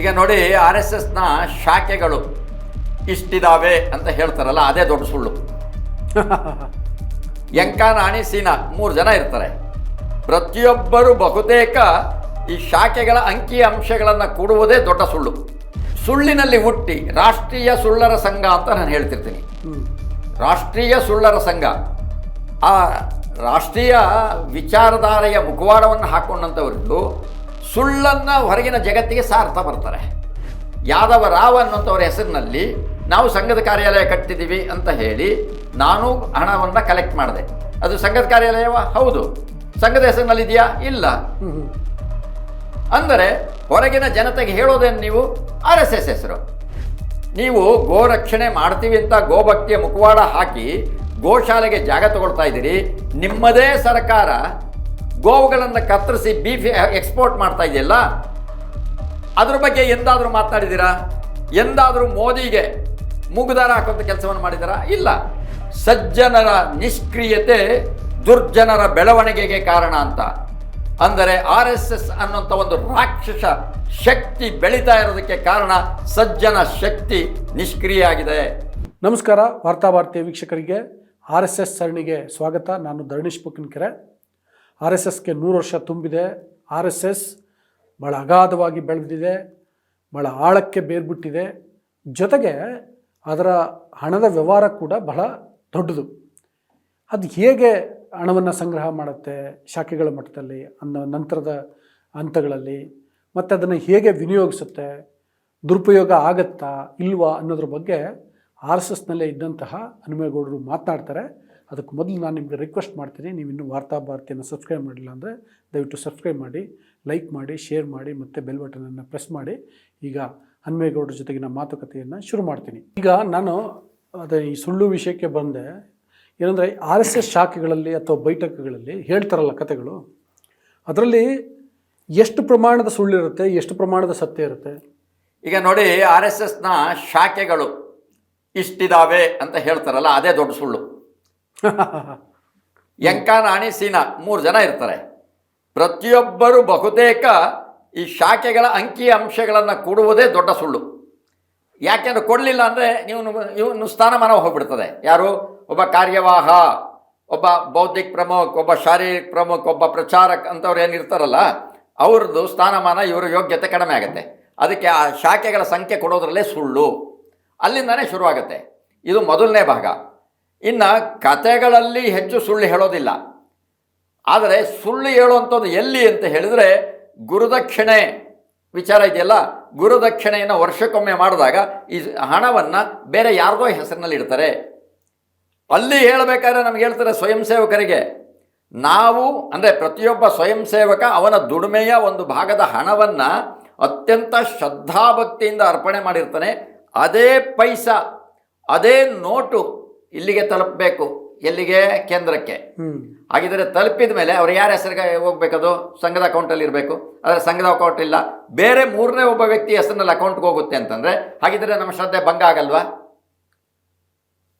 ಈಗ ನೋಡಿ R S ಎಸ್ನ ಶಾಖೆಗಳು ಇಷ್ಟಿದಾವೆ ಅಂತ ಹೇಳ್ತಾರಲ್ಲ ಅದೇ ದೊಡ್ಡ ಸುಳ್ಳು. ಯಂಕಾ ರಾಣಿ ಸೀನಾ ಮೂರು ಜನ ಇರ್ತಾರೆ. ಪ್ರತಿಯೊಬ್ಬರು ಬಹುತೇಕ ಈ ಶಾಖೆಗಳ ಅಂಕಿ ಅಂಶಗಳನ್ನು ಕೊಡುವುದೇ ದೊಡ್ಡ ಸುಳ್ಳು. ಸುಳ್ಳಿನಲ್ಲಿ ಹುಟ್ಟಿ ರಾಷ್ಟ್ರೀಯ ಸುಳ್ಳರ ಸಂಘ ಅಂತ ನಾನು ಹೇಳ್ತಿರ್ತೀನಿ. ರಾಷ್ಟ್ರೀಯ ಸುಳ್ಳರ ಸಂಘ. ಆ ರಾಷ್ಟ್ರೀಯ ವಿಚಾರಧಾರೆಯ ಮುಖವಾಡವನ್ನು ಹಾಕೊಂಡಂಥವ್ರದ್ದು ಸುಳ್ಳನ್ನು ಹೊರಗಿನ ಜಗತ್ತಿಗೆ ಸಾರ್ತಾ ಬರ್ತಾರೆ ಯಾದವ ರಾವ್ ಅನ್ನೋಂಥವ್ರ ಹೆಸರಿನಲ್ಲಿ ನಾವು ಸಂಘದ ಕಾರ್ಯಾಲಯ ಕಟ್ಟಿದ್ದೀವಿ ಅಂತ ಹೇಳಿ ನಾನು ಹಣವನ್ನು ಕಲೆಕ್ಟ್ ಮಾಡಿದೆ. ಅದು ಸಂಘದ ಕಾರ್ಯಾಲಯವ? ಹೌದು. ಸಂಘದ ಹೆಸರಿನಲ್ಲಿದೆಯಾ? ಇಲ್ಲ. ಅಂದರೆ ಹೊರಗಿನ ಜನತೆಗೆ ಹೇಳೋದೇನು ನೀವು? ಆರ್ ಎಸ್ ಎಸ್ ಹೆಸರು. ನೀವು ಗೋರಕ್ಷಣೆ ಮಾಡ್ತೀವಿ ಅಂತ ಗೋಭಕ್ತಿಯ ಮುಖವಾಡ ಹಾಕಿ ಗೋಶಾಲೆಗೆ ಜಾಗ ತಗೊಳ್ತಾ ಇದ್ದೀರಿ. ನಿಮ್ಮದೇ ಸರ್ಕಾರ ಗೋವುಗಳನ್ನು ಕತ್ತರಿಸಿ ಬೀಫ್ ಎಕ್ಸ್ಪೋರ್ಟ್ ಮಾಡ್ತಾ ಇದೆಯಲ್ಲ, ಅದ್ರ ಬಗ್ಗೆ ಎಂದಾದರೂ ಮಾತನಾಡಿದ್ದೀರಾ? ಎಂದಾದರೂ ಮೋದಿಗೆ ಮುಗುದಾರ ಹಾಕುವಂಥ ಕೆಲಸವನ್ನು ಮಾಡಿದ್ದೀರಾ? ಇಲ್ಲ. ಸಜ್ಜನರ ನಿಷ್ಕ್ರಿಯತೆ ದುರ್ಜನರ ಬೆಳವಣಿಗೆಗೆ ಕಾರಣ ಅಂತ. ಅಂದರೆ ಆರ್ ಎಸ್ ಎಸ್ ಅನ್ನುವಂಥ ಒಂದು ರಾಕ್ಷಸ ಶಕ್ತಿ ಬೆಳೀತಾ ಇರೋದಕ್ಕೆ ಕಾರಣ ಸಜ್ಜನ ಶಕ್ತಿ ನಿಷ್ಕ್ರಿಯ ಆಗಿದೆ. ನಮಸ್ಕಾರ ವಾರ್ತಾವಾರ್ತೆಯ ವೀಕ್ಷಕರಿಗೆ ಆರ್ ಎಸ್ ಎಸ್ ಸರಣಿಗೆ ಸ್ವಾಗತ. ನಾನು ಧರಣೀಶ್ ಬುಕ್ಕಿನಕೆರೆ ಆರ್ ಎಸ್ ಎಸ್ಗೆ ನೂರು ವರ್ಷ ತುಂಬಿದೆ. ಆರ್ ಎಸ್ ಎಸ್ ಭಾಳ ಅಗಾಧವಾಗಿ ಬೆಳೆದಿದೆ ಭಾಳ ಆಳಕ್ಕೆ ಬೇರ್ಬಿಟ್ಟಿದೆ. ಜೊತೆಗೆ ಅದರ ಹಣದ ವ್ಯವಹಾರ ಕೂಡ ಬಹಳ ದೊಡ್ಡದು. ಅದು ಹೇಗೆ ಹಣವನ್ನು ಸಂಗ್ರಹ ಮಾಡುತ್ತೆ ಶಾಖೆಗಳ ಮಟ್ಟದಲ್ಲಿ ಅನ್ನೋ ನಂತರದ ಹಂತಗಳಲ್ಲಿ, ಮತ್ತು ಅದನ್ನು ಹೇಗೆ ವಿನಿಯೋಗಿಸುತ್ತೆ, ದುರುಪಯೋಗ ಆಗತ್ತಾ ಇಲ್ವಾ ಅನ್ನೋದ್ರ ಬಗ್ಗೆ ಆರ್ ಎಸ್ ಎಸ್ನಲ್ಲೇ ಇದ್ದಂತಹ ಹನುಮೇಗೌಡರು ಮಾತನಾಡ್ತಾರೆ. ಅದಕ್ಕೆ ಮೊದಲು ನಾನು ನಿಮಗೆ ರಿಕ್ವೆಸ್ಟ್ ಮಾಡ್ತೀನಿ, ನೀವು ಇನ್ನೂ ವಾರ್ತಾ ಭಾರತಿಯನ್ನು ಸಬ್ಸ್ಕ್ರೈಬ್ ಮಾಡಿಲ್ಲ ಅಂದರೆ ದಯವಿಟ್ಟು ಸಬ್ಸ್ಕ್ರೈಬ್ ಮಾಡಿ ಲೈಕ್ ಮಾಡಿ ಶೇರ್ ಮಾಡಿ, ಮತ್ತು ಬೆಲ್ ಬಟನನ್ನು ಪ್ರೆಸ್ ಮಾಡಿ. ಈಗ ಹನುಮೇಗೌಡರ ಜೊತೆಗಿನ ಮಾತುಕತೆಯನ್ನು ಶುರು ಮಾಡ್ತೀನಿ. ಈಗ ನಾನು ಅದೇ ಈ ಸುಳ್ಳು ವಿಷಯಕ್ಕೆ ಬಂದೆ. ಏನಂದರೆ ಆರ್ ಎಸ್ ಎಸ್ ಶಾಖೆಗಳಲ್ಲಿ ಅಥವಾ ಬೈಠಕ್ಗಳಲ್ಲಿ ಹೇಳ್ತಾರಲ್ಲ ಕತೆಗಳು, ಅದರಲ್ಲಿ ಎಷ್ಟು ಪ್ರಮಾಣದ ಸುಳ್ಳಿರುತ್ತೆ ಎಷ್ಟು ಪ್ರಮಾಣದ ಸತ್ಯ ಇರುತ್ತೆ? ಈಗ ನೋಡಿ, ಆರ್ ಎಸ್ ಎಸ್ನ ಶಾಖೆಗಳು ಇಷ್ಟಿದಾವೆ ಅಂತ ಹೇಳ್ತಾರಲ್ಲ, ಅದೇ ದೊಡ್ಡ ಸುಳ್ಳು. ಯಂಕಾನ ರಾಣಿ ಸೀನಾ, ಮೂರು ಜನ ಇರ್ತಾರೆ. ಪ್ರತಿಯೊಬ್ಬರು ಬಹುತೇಕ ಈ ಶಾಖೆಗಳ ಅಂಕಿ ಅಂಶಗಳನ್ನು ಕೊಡುವುದೇ ದೊಡ್ಡ ಸುಳ್ಳು. ಯಾಕೆಂದ್ರೆ ಕೊಡಲಿಲ್ಲ ಅಂದರೆ ನೀವು ಇವನು ಸ್ಥಾನಮಾನ ಹೋಗ್ಬಿಡ್ತದೆ. ಯಾರು? ಒಬ್ಬ ಕಾರ್ಯವಾಹ, ಒಬ್ಬ ಬೌದ್ಧಿಕ ಪ್ರಮುಖ, ಒಬ್ಬ ಶಾರೀರಿಕ ಪ್ರಮುಖ, ಒಬ್ಬ ಪ್ರಚಾರಕ್ ಅಂತವ್ರು ಏನಿರ್ತಾರಲ್ಲ ಅವ್ರದ್ದು ಸ್ಥಾನಮಾನ ಇವರ ಯೋಗ್ಯತೆ ಕಡಿಮೆ ಆಗುತ್ತೆ. ಅದಕ್ಕೆ ಆ ಶಾಖೆಗಳ ಸಂಖ್ಯೆ ಕೊಡೋದ್ರಲ್ಲೇ ಸುಳ್ಳು. ಅಲ್ಲಿಂದನೇ ಶುರುವಾಗುತ್ತೆ. ಇದು ಮೊದಲನೇ ಭಾಗ. ಇನ್ನು ಕತೆಗಳಲ್ಲಿ ಹೆಚ್ಚು ಸುಳ್ಳು ಹೇಳೋದಿಲ್ಲ. ಆದರೆ ಸುಳ್ಳು ಹೇಳುವಂಥದ್ದು ಎಲ್ಲಿ ಅಂತ ಹೇಳಿದರೆ ಗುರುದಕ್ಷಿಣೆ ವಿಚಾರ ಇದೆಯಲ್ಲ? ಗುರುದಕ್ಷಿಣೆಯನ್ನು ವರ್ಷಕ್ಕೊಮ್ಮೆ ಮಾಡಿದಾಗ ಈ ಹಣವನ್ನು ಬೇರೆ ಯಾರದೋ ಹೆಸರಿನಲ್ಲಿ ಇಡ್ತಾರೆ. ಅಲ್ಲಿ ಹೇಳಬೇಕಾದ್ರೆ ನಮ್ಗೆ ಹೇಳ್ತಾರೆ ಸ್ವಯಂ ಸೇವಕರಿಗೆ. ನಾವು ಅಂದರೆ ಪ್ರತಿಯೊಬ್ಬ ಸ್ವಯಂ ಸೇವಕ ಅವನ ದುಡಿಮೆಯ ಒಂದು ಭಾಗದ ಹಣವನ್ನು ಅತ್ಯಂತ ಶ್ರದ್ಧಾಭಕ್ತಿಯಿಂದ ಅರ್ಪಣೆ ಮಾಡಿರ್ತಾನೆ. ಅದೇ ಪೈಸಾ, ಅದೇ ನೋಟು ಇಲ್ಲಿಗೆ ತಲುಪಬೇಕು ಎಲ್ಲಿಗೆ? ಕೇಂದ್ರಕ್ಕೆ. ಹಾಗಿದ್ರೆ ತಲುಪಿದ ಮೇಲೆ ಅವ್ರು ಯಾರ ಹೆಸರಿಗೆ ಹೋಗ್ಬೇಕದು? ಸಂಘದ ಅಕೌಂಟಲ್ಲಿ ಇರಬೇಕು. ಆದರೆ ಸಂಘದ ಅಕೌಂಟ್ ಇಲ್ಲ. ಬೇರೆ ಮೂರನೇ ಒಬ್ಬ ವ್ಯಕ್ತಿ ಹೆಸರಿನಲ್ಲಿ ಅಕೌಂಟ್ಗೆ ಹೋಗುತ್ತೆ ಅಂತಂದರೆ ಹಾಗಿದ್ರೆ ನಮ್ಮ ಶ್ರದ್ಧೆ ಭಂಗ ಆಗಲ್ವಾ?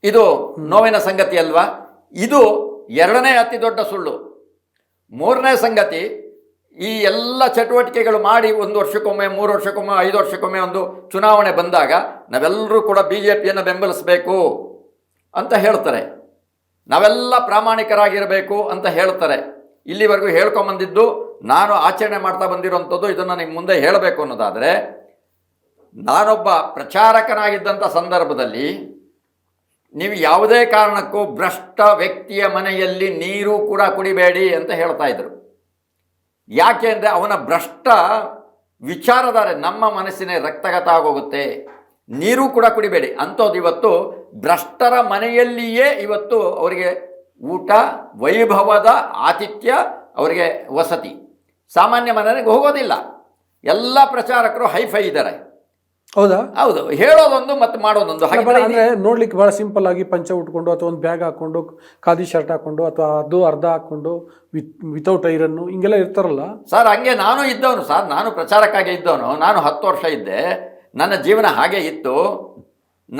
ಇದು ನೋವಿನ ಸಂಗತಿ ಅಲ್ವಾ? ಇದು ಎರಡನೇ ಅತಿ ದೊಡ್ಡ ಸುಳ್ಳು. ಮೂರನೇ ಸಂಗತಿ ಈ ಎಲ್ಲ ಚಟುವಟಿಕೆಗಳು ಮಾಡಿ ಒಂದು ವರ್ಷಕ್ಕೊಮ್ಮೆ ಮೂರು ವರ್ಷಕ್ಕೊಮ್ಮೆ ಐದು ವರ್ಷಕ್ಕೊಮ್ಮೆ ಒಂದು ಚುನಾವಣೆ ಬಂದಾಗ ನಾವೆಲ್ಲರೂ ಕೂಡ ಬಿ ಜೆ ಪಿಯನ್ನು ಬೆಂಬಲಿಸಬೇಕು. ಅಂತ ಹೇಳ್ತಾರೆ. ನಾವೆಲ್ಲ ಪ್ರಾಮಾಣಿಕರಾಗಿರಬೇಕು ಅಂತ ಹೇಳ್ತಾರೆ. ಇಲ್ಲಿವರೆಗೂ ಹೇಳ್ಕೊಂಬಂದಿದ್ದು, ನಾನು ಆಚರಣೆ ಮಾಡ್ತಾ ಬಂದಿರೋಂಥದ್ದು ಇದನ್ನು ನಿಮ್ಮ ಮುಂದೆ ಹೇಳಬೇಕು ಅನ್ನೋದಾದರೆ, ನಾನೊಬ್ಬ ಪ್ರಚಾರಕನಾಗಿದ್ದಂಥ ಸಂದರ್ಭದಲ್ಲಿ ನೀವು ಯಾವುದೇ ಕಾರಣಕ್ಕೂ ಭ್ರಷ್ಟ ವ್ಯಕ್ತಿಯ ಮನೆಯಲ್ಲಿ ನೀರು ಕೂಡ ಕುಡಿಬೇಡಿ ಅಂತ ಹೇಳ್ತಾ ಇದ್ರು. ಯಾಕೆ ಅಂದರೆ ಅವನ ಭ್ರಷ್ಟ ವಿಚಾರಧಾರೆ ನಮ್ಮ ಮನಸ್ಸಿನ ರಕ್ತಗತ ಆಗೋಗುತ್ತೆ. ನೀರು ಕೂಡ ಕುಡಿಬೇಡಿ. ಅಂಥದ್ದು ಇವತ್ತು ಭ್ರಷ್ಟರ ಮನೆಯಲ್ಲಿಯೇ ಇವತ್ತು ಅವರಿಗೆ ಊಟ ವೈಭವದ ಆತಿಥ್ಯ ಅವರಿಗೆ ವಸತಿ. ಸಾಮಾನ್ಯ ಮನೆಗೆ ಹೋಗೋದಿಲ್ಲ. ಎಲ್ಲ ಪ್ರಚಾರಕರು ಹೈಫೈ ಇದ್ದಾರೆ. ಹೌದಾ? ಹೌದು. ಹೇಳೋದೊಂದು ಮತ್ತು ಮಾಡೋದೊಂದು. ಅಂದರೆ ನೋಡ್ಲಿಕ್ಕೆ ಭಾಳ ಸಿಂಪಲ್ ಆಗಿ ಪಂಚ ಉಟ್ಕೊಂಡು ಅಥವಾ ಒಂದು ಬ್ಯಾಗ್ ಹಾಕ್ಕೊಂಡು ಖಾದಿ ಶರ್ಟ್ ಹಾಕ್ಕೊಂಡು ಅಥವಾ ಅದು ಅರ್ಧ ಹಾಕ್ಕೊಂಡು ವಿತ್ ವಿತೌಟ್ ಐರನ್ನು ಹಿಂಗೆಲ್ಲ ಇರ್ತಾರಲ್ಲ? ಸರ್ ಹಂಗೆ ನಾನು ಇದ್ದವನು. ಸರ್ ನಾನು ಪ್ರಚಾರಕ್ಕಾಗಿ ಇದ್ದವನು. ನಾನು ಹತ್ತು ವರ್ಷ ಇದ್ದೆ. ನನ್ನ ಜೀವನ ಹಾಗೆ ಇತ್ತು.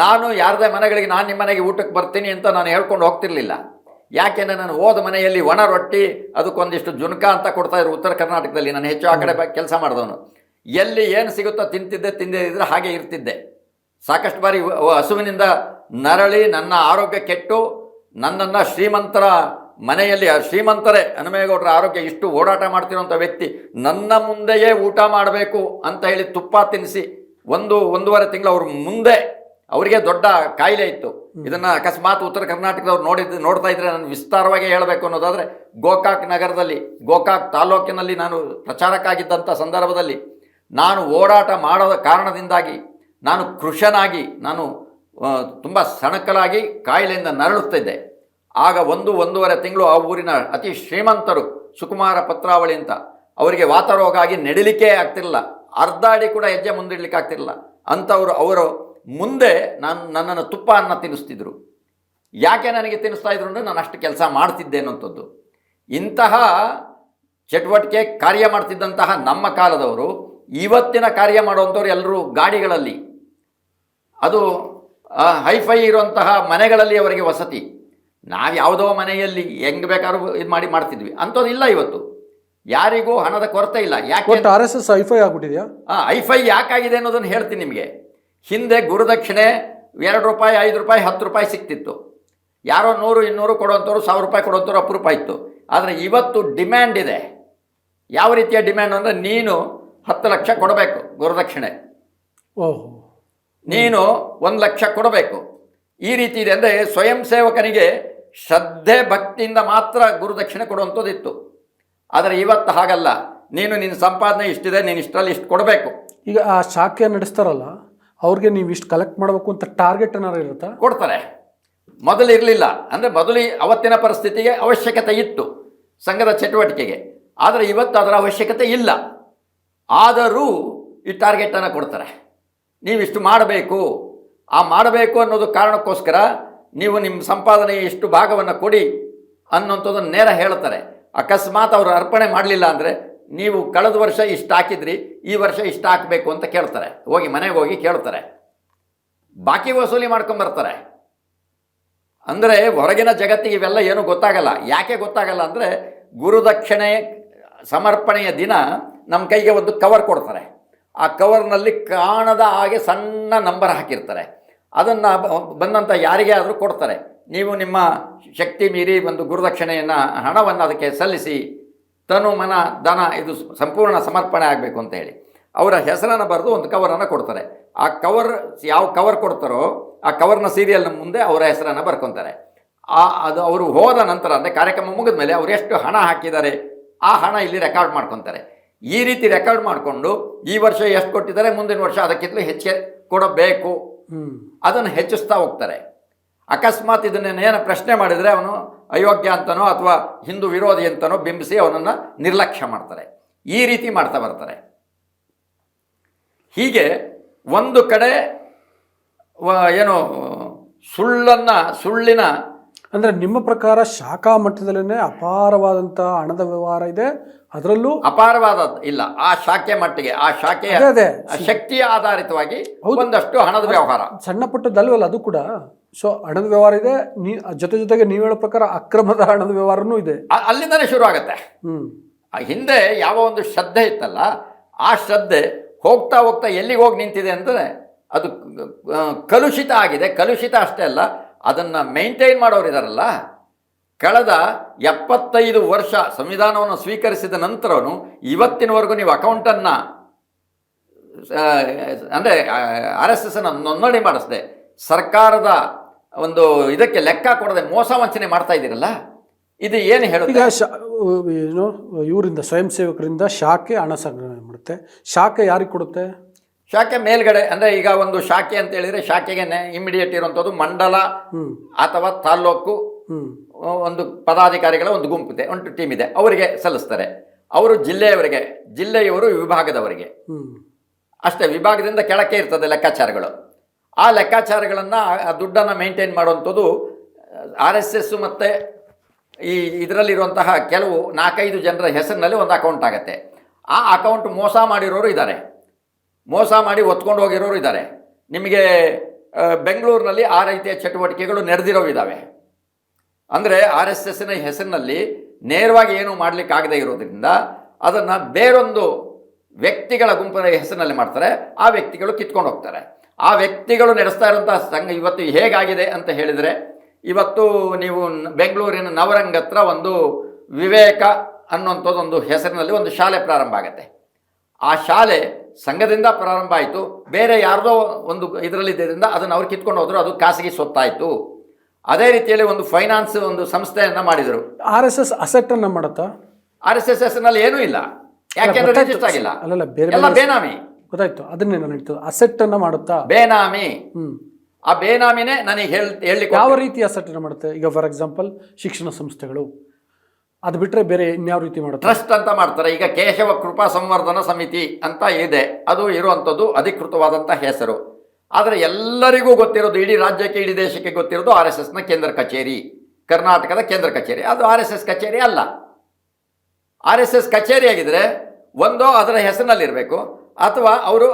ನಾನು ಯಾರದೇ ಮನೆಗಳಿಗೆ, ನಾನು ನಿಮ್ಮ ಮನೆಗೆ ಊಟಕ್ಕೆ ಬರ್ತೀನಿ ಅಂತ ನಾನು ಹೇಳ್ಕೊಂಡು ಹೋಗ್ತಿರ್ಲಿಲ್ಲ. ಯಾಕೆಂದರೆ ನಾನು ಹೋದ ಮನೆಯಲ್ಲಿ ಒಣ ರೊಟ್ಟಿ ಅದಕ್ಕೊಂದಿಷ್ಟು ಜುನ್ಕ ಅಂತ ಕೊಡ್ತಾ ಇದ್ರು ಉತ್ತರ ಕರ್ನಾಟಕದಲ್ಲಿ. ನಾನು ಹೆಚ್ಚು ಆ ಕಡೆ ಕೆಲಸ ಮಾಡಿದವನು. ಎಲ್ಲಿ ಏನು ಸಿಗುತ್ತೋ ತಿಂತಿದ್ದೆ ತಿಂದಿದ್ರೆ ಹಾಗೆ ಇರ್ತಿದ್ದೆ. ಸಾಕಷ್ಟು ಬಾರಿ ಹಸುವಿನಿಂದ ನರಳಿ ನನ್ನ ಆರೋಗ್ಯ ಕೆಟ್ಟು, ನನ್ನನ್ನು ಶ್ರೀಮಂತರ ಮನೆಯಲ್ಲಿ ಶ್ರೀಮಂತರೇ, ಹನುಮೇಗೌಡರ ಆರೋಗ್ಯ ಇಷ್ಟು ಓಡಾಟ ಮಾಡ್ತಿರೋಂಥ ವ್ಯಕ್ತಿ, ನನ್ನ ಮುಂದೆಯೇ ಊಟ ಮಾಡಬೇಕು ಅಂತ ಹೇಳಿ ತುಪ್ಪ ತಿನ್ನಿಸಿ, ಒಂದು, ಒಂದೂವರೆ ತಿಂಗಳು ಅವ್ರ ಮುಂದೆ ಅವರಿಗೆ ದೊಡ್ಡ ಕಾಯಿಲೆ ಇತ್ತು. ಇದನ್ನ ಅಕಸ್ಮಾತ್ ಉತ್ತರ ಕರ್ನಾಟಕದವ್ರು ನೋಡಿದ್ದು ನೋಡ್ತಾ ಇದ್ರೆ ನಾನು ವಿಸ್ತಾರವಾಗಿ ಹೇಳಬೇಕು ಅನ್ನೋದಾದ್ರೆ ಗೋಕಾಕ್ ನಗರದಲ್ಲಿ ಗೋಕಾಕ್ ತಾಲೂಕಿನಲ್ಲಿ ನಾನು ಪ್ರಚಾರಕ್ಕಾಗಿದ್ದಂಥ ಸಂದರ್ಭದಲ್ಲಿ ನಾನು ಓಡಾಟ ಮಾಡೋದ ಕಾರಣದಿಂದಾಗಿ ನಾನು ಕೃಷನಾಗಿ ನಾನು ತುಂಬ ಸಣಕಲಾಗಿ ಕಾಯಿಲೆಯಿಂದ ನರಳುತ್ತಿದ್ದೆ. ಆಗ ಒಂದು ಒಂದೂವರೆ ತಿಂಗಳು ಆ ಊರಿನ ಅತಿ ಶ್ರೀಮಂತರು ಸುಕುಮಾರ ಪತ್ರಾವಳಿ ಅಂತ ಅವರಿಗೆ ವಾತರೋಗ ಆಗಿ ನಡಿಲಿಕ್ಕೆ ಆಗ್ತಿರಲಿಲ್ಲ. ಅರ್ಧ ಅಡಿ ಕೂಡ ಹೆಜ್ಜೆ ಮುಂದಿಡ್ಲಿಕ್ಕೆ ಆಗ್ತಿರಲಿಲ್ಲ. ಅಂಥವ್ರು ಅವರು ಮುಂದೆ ನಾನು ನನ್ನನ್ನು ತುಪ್ಪ ಅನ್ನ ತಿನ್ನಿಸ್ತಿದ್ರು. ಯಾಕೆ ನನಗೆ ತಿನ್ನಿಸ್ತಾ ಇದ್ರು ಅಂದರೆ ನಾನು ಅಷ್ಟು ಕೆಲಸ ಮಾಡ್ತಿದ್ದೆ ಅನ್ನೋಂಥದ್ದು ಇಂತಹ ಚಟುವಟಿಕೆ ಕಾರ್ಯ ಮಾಡ್ತಿದ್ದಂತಹ ನಮ್ಮ ಕಾಲದವರು ಇವತ್ತಿನ ಕಾರ್ಯ ಮಾಡುವಂಥವ್ರು ಎಲ್ಲರೂ ಗಾಡಿಗಳಲ್ಲಿ. ಅದು ಹೈಫೈ ಇರುವಂತಹ ಮನೆಗಳಲ್ಲಿ ಅವರಿಗೆ ವಸತಿ. ನಾವು ಯಾವುದೋ ಮನೆಯಲ್ಲಿ ಹೆಂಗೆ ಬೇಕಾದ್ರೂ ಇದು ಮಾಡಿ ಮಾಡ್ತಿದ್ವಿ. ಅಂಥದ್ದು ಇಲ್ಲ ಇವತ್ತು. ಯಾರಿಗೂ ಹಣದ ಕೊರತೆ ಇಲ್ಲ. ಯಾಕೆ ಆರ್ ಎಸ್ ಎಸ್ ಐಫೈ ಹೈ ಐಫೈ ಯಾಕಾಗಿದೆ ಅನ್ನೋದನ್ನು ಹೇಳ್ತೀನಿ ನಿಮಗೆ. ಹಿಂದೆ ಗುರುದಕ್ಷಿಣೆ ಎರಡು ರೂಪಾಯಿ ಐದು ರೂಪಾಯಿ ಹತ್ತು ರೂಪಾಯಿ ಸಿಕ್ತಿತ್ತು. ಯಾರೋ ನೂರು ಇನ್ನೂರು ಕೊಡುವಂಥವ್ರು ಸಾವಿರ ರೂಪಾಯಿ ಕೊಡುವಂಥವ್ರು ಅಪರೂಪ ಇತ್ತು. ಆದರೆ ಇವತ್ತು ಡಿಮ್ಯಾಂಡ್ ಇದೆ. ಯಾವ ರೀತಿಯ ಡಿಮ್ಯಾಂಡ್ ಅಂದರೆ ನೀನು ಹತ್ತು ಲಕ್ಷ ಕೊಡಬೇಕು ಗುರುದಕ್ಷಿಣೆ. ಓಹ್ ನೀನು ಒಂದು ಲಕ್ಷ ಕೊಡಬೇಕು. ಈ ರೀತಿ ಇದೆ ಅಂದರೆ ಸ್ವಯಂ ಸೇವಕನಿಗೆ ಶ್ರದ್ಧೆ ಭಕ್ತಿಯಿಂದ ಮಾತ್ರ ಗುರುದಕ್ಷಿಣೆ ಕೊಡುವಂಥದ್ದಿತ್ತು ಆದರೆ ಇವತ್ತು ಹಾಗಲ್ಲ. ನೀನು ನಿನ್ನ ಸಂಪಾದನೆ ಇಷ್ಟಿದೆ ನೀನು ಇಷ್ಟರಲ್ಲಿ ಇಷ್ಟು ಕೊಡಬೇಕು. ಈಗ ಆ ಶಾಖೆ ನಡೆಸ್ತಾರಲ್ಲ ಅವ್ರಿಗೆ ನೀವು ಇಷ್ಟು ಕಲೆಕ್ಟ್ ಮಾಡಬೇಕು ಅಂತ ಟಾರ್ಗೆಟ್ ಏನಾರು ಇರುತ್ತಾ? ಕೊಡ್ತಾರೆ. ಮೊದಲು ಇರಲಿಲ್ಲ. ಅಂದರೆ ಮೊದಲು ಅವತ್ತಿನ ಪರಿಸ್ಥಿತಿಗೆ ಅವಶ್ಯಕತೆ ಇತ್ತು, ಸಂಘದ ಚಟುವಟಿಕೆಗೆ. ಆದರೆ ಇವತ್ತು ಅದರ ಅವಶ್ಯಕತೆ ಇಲ್ಲ. ಆದರೂ ಈ ಟಾರ್ಗೆಟನ್ನು ಕೊಡ್ತಾರೆ. ನೀವಿಷ್ಟು ಮಾಡಬೇಕು. ಆ ಮಾಡಬೇಕು ಅನ್ನೋದು ಕಾರಣಕ್ಕೋಸ್ಕರ ನೀವು ನಿಮ್ಮ ಸಂಪಾದನೆಯ ಇಷ್ಟು ಭಾಗವನ್ನು ಕೊಡಿ ಅನ್ನೋಂಥದ್ದನ್ನು ನೇರ ಹೇಳ್ತಾರೆ. ಅಕಸ್ಮಾತ್ ಅವರು ಅರ್ಪಣೆ ಮಾಡಲಿಲ್ಲ ಅಂದರೆ ನೀವು ಕಳೆದ ವರ್ಷ ಇಷ್ಟು ಹಾಕಿದ್ರಿ, ಈ ವರ್ಷ ಇಷ್ಟು ಹಾಕಬೇಕು ಅಂತ ಕೇಳ್ತಾರೆ. ಹೋಗಿ ಮನೆಗೆ ಹೋಗಿ ಕೇಳ್ತಾರೆ. ಬಾಕಿ ವಸೂಲಿ ಮಾಡ್ಕೊಂಬರ್ತಾರೆ ಅಂದರೆ ಹೊರಗಿನ ಜಗತ್ತಿಗೆ ಇವೆಲ್ಲ ಏನೂ ಗೊತ್ತಾಗಲ್ಲ. ಯಾಕೆ ಗೊತ್ತಾಗಲ್ಲ ಅಂದರೆ ಗುರುದಕ್ಷಿಣೆ ಸಮರ್ಪಣೆಯ ದಿನ ನಮ್ಮ ಕೈಗೆ ಒಂದು ಕವರ್ ಕೊಡ್ತಾರೆ. ಆ ಕವರ್ನಲ್ಲಿ ಕಾಣದ ಹಾಗೆ ಸಣ್ಣ ನಂಬರ್ ಹಾಕಿರ್ತಾರೆ. ಅದನ್ನು ಬಂದಂಥ ಯಾರಿಗೇ ಆದರೂ ಕೊಡ್ತಾರೆ. ನೀವು ನಿಮ್ಮ ಶಕ್ತಿ ಮೀರಿ ಒಂದು ಗುರುದಕ್ಷಿಣೆಯನ್ನು ಹಣವನ್ನು ಅದಕ್ಕೆ ಸಲ್ಲಿಸಿ ತನು ಮನ ದನ ಇದು ಸಂಪೂರ್ಣ ಸಮರ್ಪಣೆ ಆಗಬೇಕು ಅಂತ ಹೇಳಿ. ಅವರ ಹೆಸರನ್ನು ಬರೆದು ಒಂದು ಕವರನ್ನು ಕೊಡ್ತಾರೆ. ಆ ಕವರ್ ಯಾವ ಕವರ್ ಕೊಡ್ತಾರೋ ಆ ಕವರ್ನ ಸೀರಿಯಲ್ನ ಮುಂದೆ ಅವರ ಹೆಸರನ್ನು ಬರ್ಕೊತಾರೆ. ಆ ಅದು ಅವರು ಹೋದ ನಂತರ ಅಂದರೆ ಕಾರ್ಯಕ್ರಮ ಮುಗಿದ ಮೇಲೆ ಅವರು ಎಷ್ಟು ಹಣ ಹಾಕಿದ್ದಾರೆ ಆ ಹಣ ಇಲ್ಲಿ ರೆಕಾರ್ಡ್ ಮಾಡ್ಕೊತಾರೆ. ಈ ರೀತಿ ರೆಕಾರ್ಡ್ ಮಾಡಿಕೊಂಡು ಈ ವರ್ಷ ಎಷ್ಟು ಕೊಟ್ಟಿದ್ದಾರೆ ಮುಂದಿನ ವರ್ಷ ಅದಕ್ಕಿಂತಲೂ ಹೆಚ್ಚಿಗೆ ಕೊಡಬೇಕು. ಅದನ್ನು ಹೆಚ್ಚಿಸ್ತಾ ಹೋಗ್ತಾರೆ. ಅಕಸ್ಮಾತ್ ಇದನ್ನೇನು ಪ್ರಶ್ನೆ ಮಾಡಿದರೆ ಅವನು ಅಯೋಗ್ಯ ಅಂತನೋ ಅಥವಾ ಹಿಂದೂ ವಿರೋಧಿ ಅಂತನೋ ಬಿಂಬಿಸಿ ಅವನನ್ನು ನಿರ್ಲಕ್ಷ್ಯ ಮಾಡ್ತಾರೆ. ಈ ರೀತಿ ಮಾಡ್ತಾ ಬರ್ತಾರೆ. ಹೀಗೆ ಒಂದು ಕಡೆ ಏನು, ಸುಳ್ಳನ್ನು, ಸುಳ್ಳಿನ ಅಂದರೆ ನಿಮ್ಮ ಪ್ರಕಾರ ಶಾಖಾ ಮಟ್ಟದಲ್ಲೇ ಅಪಾರವಾದಂಥ ಹಣದ ವ್ಯವಹಾರ ಇದೆ? ಅದರಲ್ಲೂ ಅಪಾರವಾದ ಇಲ್ಲ. ಆ ಶಾಖೆ ಮಟ್ಟಿಗೆ ಆ ಶಾಖೆ ಅದೇ ಶಕ್ತಿಯ ಆಧಾರಿತವಾಗಿ. ಒಂದಷ್ಟು ಹಣದ ವ್ಯವಹಾರ. ಸಣ್ಣ ಪುಟ್ಟದಲ್ವಲ್ಲ ಅದು ಕೂಡ. ಸೊ ಹಣದ ವ್ಯವಹಾರ ಇದೆ. ನೀ ಜೊತೆ ಜೊತೆಗೆ ನೀವು ಹೇಳೋ ಪ್ರಕಾರ ಅಕ್ರಮದ ಹಣದ ವ್ಯವಹಾರನೂ ಇದೆ. ಅಲ್ಲಿಂದಲೇ ಅಲ್ಲಿಂದನೇ ಶುರು ಆಗುತ್ತೆ. ಹಿಂದೆ ಯಾವ ಒಂದು ಶ್ರದ್ಧೆ ಇತ್ತಲ್ಲ ಆ ಶ್ರದ್ಧೆ ಹೋಗ್ತಾ ಹೋಗ್ತಾ ಎಲ್ಲಿಗೆ ಹೋಗಿ ನಿಂತಿದೆ ಅಂದರೆ ಅದು ಕಲುಷಿತ ಆಗಿದೆ. ಕಲುಷಿತ ಅಷ್ಟೇ ಅಲ್ಲ ಅದನ್ನು ಮೇಂಟೈನ್ ಮಾಡೋರು ಇದಾರಲ್ಲ, ಕಳೆದ ಎಪ್ಪತ್ತೈದು ವರ್ಷ ಸಂವಿಧಾನವನ್ನು ಸ್ವೀಕರಿಸಿದ ನಂತರವೂ ಇವತ್ತಿನವರೆಗೂ ನೀವು ಅಕೌಂಟನ್ನು ಅಂದರೆ ಆರ್ ಎಸ್ ಎಸ್ ಅನ್ನು ನೋಂದಣಿ ಮಾಡಿಸ್ದೆ, ಸರ್ಕಾರದ ಒಂದು ಇದಕ್ಕೆ ಲೆಕ್ಕ ಕೊಡದೆ ಮೋಸ ವಂಚನೆ ಮಾಡ್ತಾ ಇದ್ದೀರಲ್ಲ, ಇದು ಏನು ಹೇಳುತ್ತೆ? ಏನು, ಇವರಿಂದ ಸ್ವಯಂ ಸೇವಕರಿಂದ ಶಾಖೆ ಹಣ ಸಂಗ್ರಹಣೆ ಮಾಡುತ್ತೆ. ಶಾಖೆ ಯಾರಿಗೆ ಕೊಡುತ್ತೆ? ಶಾಖೆ ಮೇಲ್ಗಡೆ ಅಂದರೆ ಈಗ ಒಂದು ಶಾಖೆ ಅಂತ ಹೇಳಿದರೆ ಶಾಖೆಗೆ ಇಮಿಡಿಯೇಟ್ ಇರುವಂಥದ್ದು ಮಂಡಲ ಅಥವಾ ತಾಲ್ಲೂಕು ಒಂದು ಪದಾಧಿಕಾರಿಗಳ ಒಂದು ಗುಂಪು ಇದೆ ಒಂದು ಟೀಮ್ ಇದೆ. ಅವರಿಗೆ ಸಲ್ಲಿಸ್ತಾರೆ. ಅವರು ಜಿಲ್ಲೆಯವರಿಗೆ ಜಿಲ್ಲೆಯವರು ವಿಭಾಗದವರಿಗೆ. ಅಷ್ಟೇ ವಿಭಾಗದಿಂದ ಕೆಳಕ್ಕೆ ಇರ್ತದೆ ಲೆಕ್ಕಾಚಾರಗಳು. ಆ ಲೆಕ್ಕಾಚಾರಗಳನ್ನು ಆ ದುಡ್ಡನ್ನು ಮೇಂಟೈನ್ ಮಾಡುವಂಥದ್ದು ಆರ್ ಎಸ್ ಎಸ್ ಮತ್ತು ಈ ಇದರಲ್ಲಿರುವಂತಹ ಕೆಲವು ನಾಲ್ಕೈದು ಜನರ ಹೆಸರಿನಲ್ಲಿ ಒಂದು ಅಕೌಂಟ್ ಆಗುತ್ತೆ. ಆ ಅಕೌಂಟ್ ಮೋಸ ಮಾಡಿರೋರು ಇದ್ದಾರೆ. ಮೋಸ ಮಾಡಿ ಒತ್ಕೊಂಡು ಹೋಗಿರೋರು ಇದ್ದಾರೆ. ನಿಮಗೆ ಬೆಂಗಳೂರಿನಲ್ಲಿ ಆ ರೀತಿಯ ಚಟುವಟಿಕೆಗಳು ನಡೆದಿರೋ ಇದ್ದಾವೆ. ಅಂದರೆ ಆರ್ ಎಸ್ ಎಸ್ನ ಹೆಸರಿನಲ್ಲಿ ನೇರವಾಗಿ ಏನೂ ಮಾಡಲಿಕ್ಕಾಗದೇ ಇರೋದ್ರಿಂದ ಅದನ್ನು ಬೇರೊಂದು ವ್ಯಕ್ತಿಗಳ ಗುಂಪಿನ ಹೆಸರಿನಲ್ಲಿ ಮಾಡ್ತಾರೆ. ಆ ವ್ಯಕ್ತಿಗಳು ಕಿತ್ಕೊಂಡು ಹೋಗ್ತಾರೆ. ಆ ವ್ಯಕ್ತಿಗಳು ನಡೆಸ್ತಾ ಇರೋಂಥ ಸಂಘ ಇವತ್ತು ಹೇಗಾಗಿದೆ ಅಂತ ಹೇಳಿದರೆ, ಇವತ್ತು ನೀವು ಬೆಂಗಳೂರಿನ ನವರಂಗ ಹತ್ರ ಒಂದು ವಿವೇಕ ಅನ್ನುವಂಥದ್ದೊಂದು ಹೆಸರಿನಲ್ಲಿ ಒಂದು ಶಾಲೆ ಪ್ರಾರಂಭ ಆಗುತ್ತೆ. ಆ ಶಾಲೆ ಸಂಘದಿಂದ ಪ್ರಾರಂಭ ಆಯಿತು. ಬೇರೆ ಯಾರದೋ ಒಂದು ಇದರಲ್ಲಿದ್ದರಿಂದ ಅದನ್ನು ಅವ್ರು ಕಿತ್ಕೊಂಡು ಹೋದ್ರು ಅದು ಖಾಸಗಿ ಸ್ವತ್ತಾಯಿತು. ಅದೇ ರೀತಿಯಲ್ಲಿ ಒಂದು ಫೈನಾನ್ಸ್ ಒಂದು ಸಂಸ್ಥೆಯನ್ನು ಮಾಡಿದರು. ಆರ್ ಎಸ್ ಎಸ್ ಅಸೆಟ್ಟನ್ನು ಮಾಡುತ್ತಾ? ಆರ್ ಎಸ್ ಎಸ್ ಎಸ್ನಲ್ಲಿ ಏನೂ ಇಲ್ಲ. ಯಾಕೆಂದ್ರೆ. ರಿಜಿಸ್ಟರ್ ಆಗಿಲ್ಲ. ಅಲ್ಲಲ್ಲ, ಬೇರೆ ಎಲ್ಲ ಬೇನಾಮಿ. ಗೊತ್ತಾಯ್ತು. ಅದನ್ನೇ ನಾನು ಹೇಳ್ತೇವೆ ಅಸೆಟ್ಟನ್ನು ಮಾಡುತ್ತಾ? ಬೇನಾಮಿ. ಆ ಬೇನಾಮಿನೇ ನನಗೆ ಹೇಳಿ ಹೇಳಲಿಕ್ಕೆ ಯಾವ ರೀತಿ ಅಸೆಟ್ಟನ್ನು ಮಾಡುತ್ತೆ? ಈಗ ಫಾರ್ ಎಕ್ಸಾಂಪಲ್ ಶಿಕ್ಷಣ ಸಂಸ್ಥೆಗಳು. ಅದು ಬಿಟ್ಟರೆ ಬೇರೆ ಇನ್ಯಾವ ರೀತಿ ಮಾಡೋದು ಟ್ರಸ್ಟ್ ಅಂತ ಮಾಡ್ತಾರೆ. ಈಗ ಕೇಶವ ಕೃಪಾ ಸಂವರ್ಧನ ಸಮಿತಿ ಅಂತ ಇದೆ. ಅದು ಇರುವಂಥದ್ದು ಅಧಿಕೃತವಾದಂಥ ಹೆಸರು. ಆದರೆ ಎಲ್ಲರಿಗೂ ಗೊತ್ತಿರೋದು, ಇಡೀ ರಾಜ್ಯಕ್ಕೆ, ಇಡೀ ದೇಶಕ್ಕೆ ಗೊತ್ತಿರೋದು ಆರ್ ಎಸ್ ಎಸ್ನ ಕೇಂದ್ರ ಕಚೇರಿ. ಕರ್ನಾಟಕದ ಕೇಂದ್ರ ಕಚೇರಿ. ಅದು ಆರ್ ಎಸ್ ಎಸ್ ಕಚೇರಿ ಅಲ್ಲ. ಆರ್ ಎಸ್ ಎಸ್ ಕಚೇರಿ ಆಗಿದ್ದರೆ ಒಂದು ಅದರ ಹೆಸರಿನಲ್ಲಿರಬೇಕು. ಅಥವಾ ಅವರು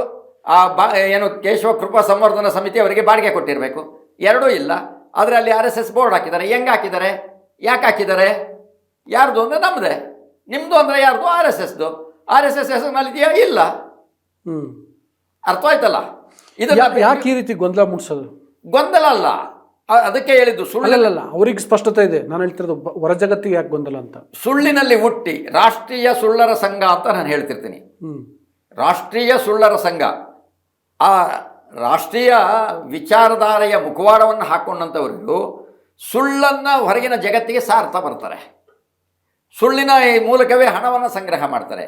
ಆ ಬಾ, ಏನು ಕೇಶವ ಕೃಪಾ ಸಂವರ್ಧನ ಸಮಿತಿ ಅವರಿಗೆ ಬಾಡಿಗೆ ಕೊಟ್ಟಿರಬೇಕು. ಎರಡೂ ಇಲ್ಲ. ಆದರೆ ಅಲ್ಲಿ ಆರ್ ಎಸ್ ಎಸ್ ಬೋರ್ಡ್ ಹಾಕಿದ್ದಾರೆ. ಹೆಂಗೆ ಹಾಕಿದ್ದಾರೆ? ಯಾಕೆ ಹಾಕಿದ್ದಾರೆ? ಯಾರ್ದು ಅಂದರೆ ನಮ್ಮದೇ ನಿಮ್ಮದು ಅಂದರೆ ಯಾರ್ದು? ಆರ್ ಎಸ್ ಎಸ್ದು ಆರ್ ಎಸ್ ಎಸ್ ಹೆಸರಿನಲ್ಲಿದೆಯಾ ಇಲ್ಲ. ಹ್ಮ್. ಅರ್ಥವಾಯ್ತಲ್ಲ? ಇದನ್ನ ಇದು ಯಾಕೆ ಈ ರೀತಿ ಗೊಂದಲ ಮೂಡಿಸೋದು? ಗೊಂದಲ ಅಲ್ಲ. ಅದಕ್ಕೆ ಹೇಳಿದ್ದು ಸುಳ್ಳಲ್ಲ ಅವ್ರಿಗೆ ಸ್ಪಷ್ಟತೆ ಇದೆ. ನಾನು ಹೇಳ್ತಿರೋದು ಹೊರ ಜಗತ್ತಿಗೆ ಯಾಕೆ ಗೊಂದಲ ಅಂತ. ಸುಳ್ಳಿನಲ್ಲಿ ಹುಟ್ಟಿ ರಾಷ್ಟ್ರೀಯ ಸುಳ್ಳರ ಸಂಘ ಅಂತ ನಾನು ಹೇಳ್ತಿರ್ತೀನಿ. ರಾಷ್ಟ್ರೀಯ ಸುಳ್ಳರ ಸಂಘ. ಆ ರಾಷ್ಟ್ರೀಯ ವಿಚಾರಧಾರೆಯ ಮುಖವಾಡವನ್ನು ಹಾಕೊಂಡಂಥವ್ರಿಗೂ ಸುಳ್ಳನ್ನು ಹೊರಗಿನ ಜಗತ್ತಿಗೆ ಸಾರ್ಥ ಬರ್ತಾರೆ ಸುಳ್ಳಿನ ಈ ಮೂಲಕವೇ ಹಣವನ್ನು ಸಂಗ್ರಹ ಮಾಡ್ತಾರೆ.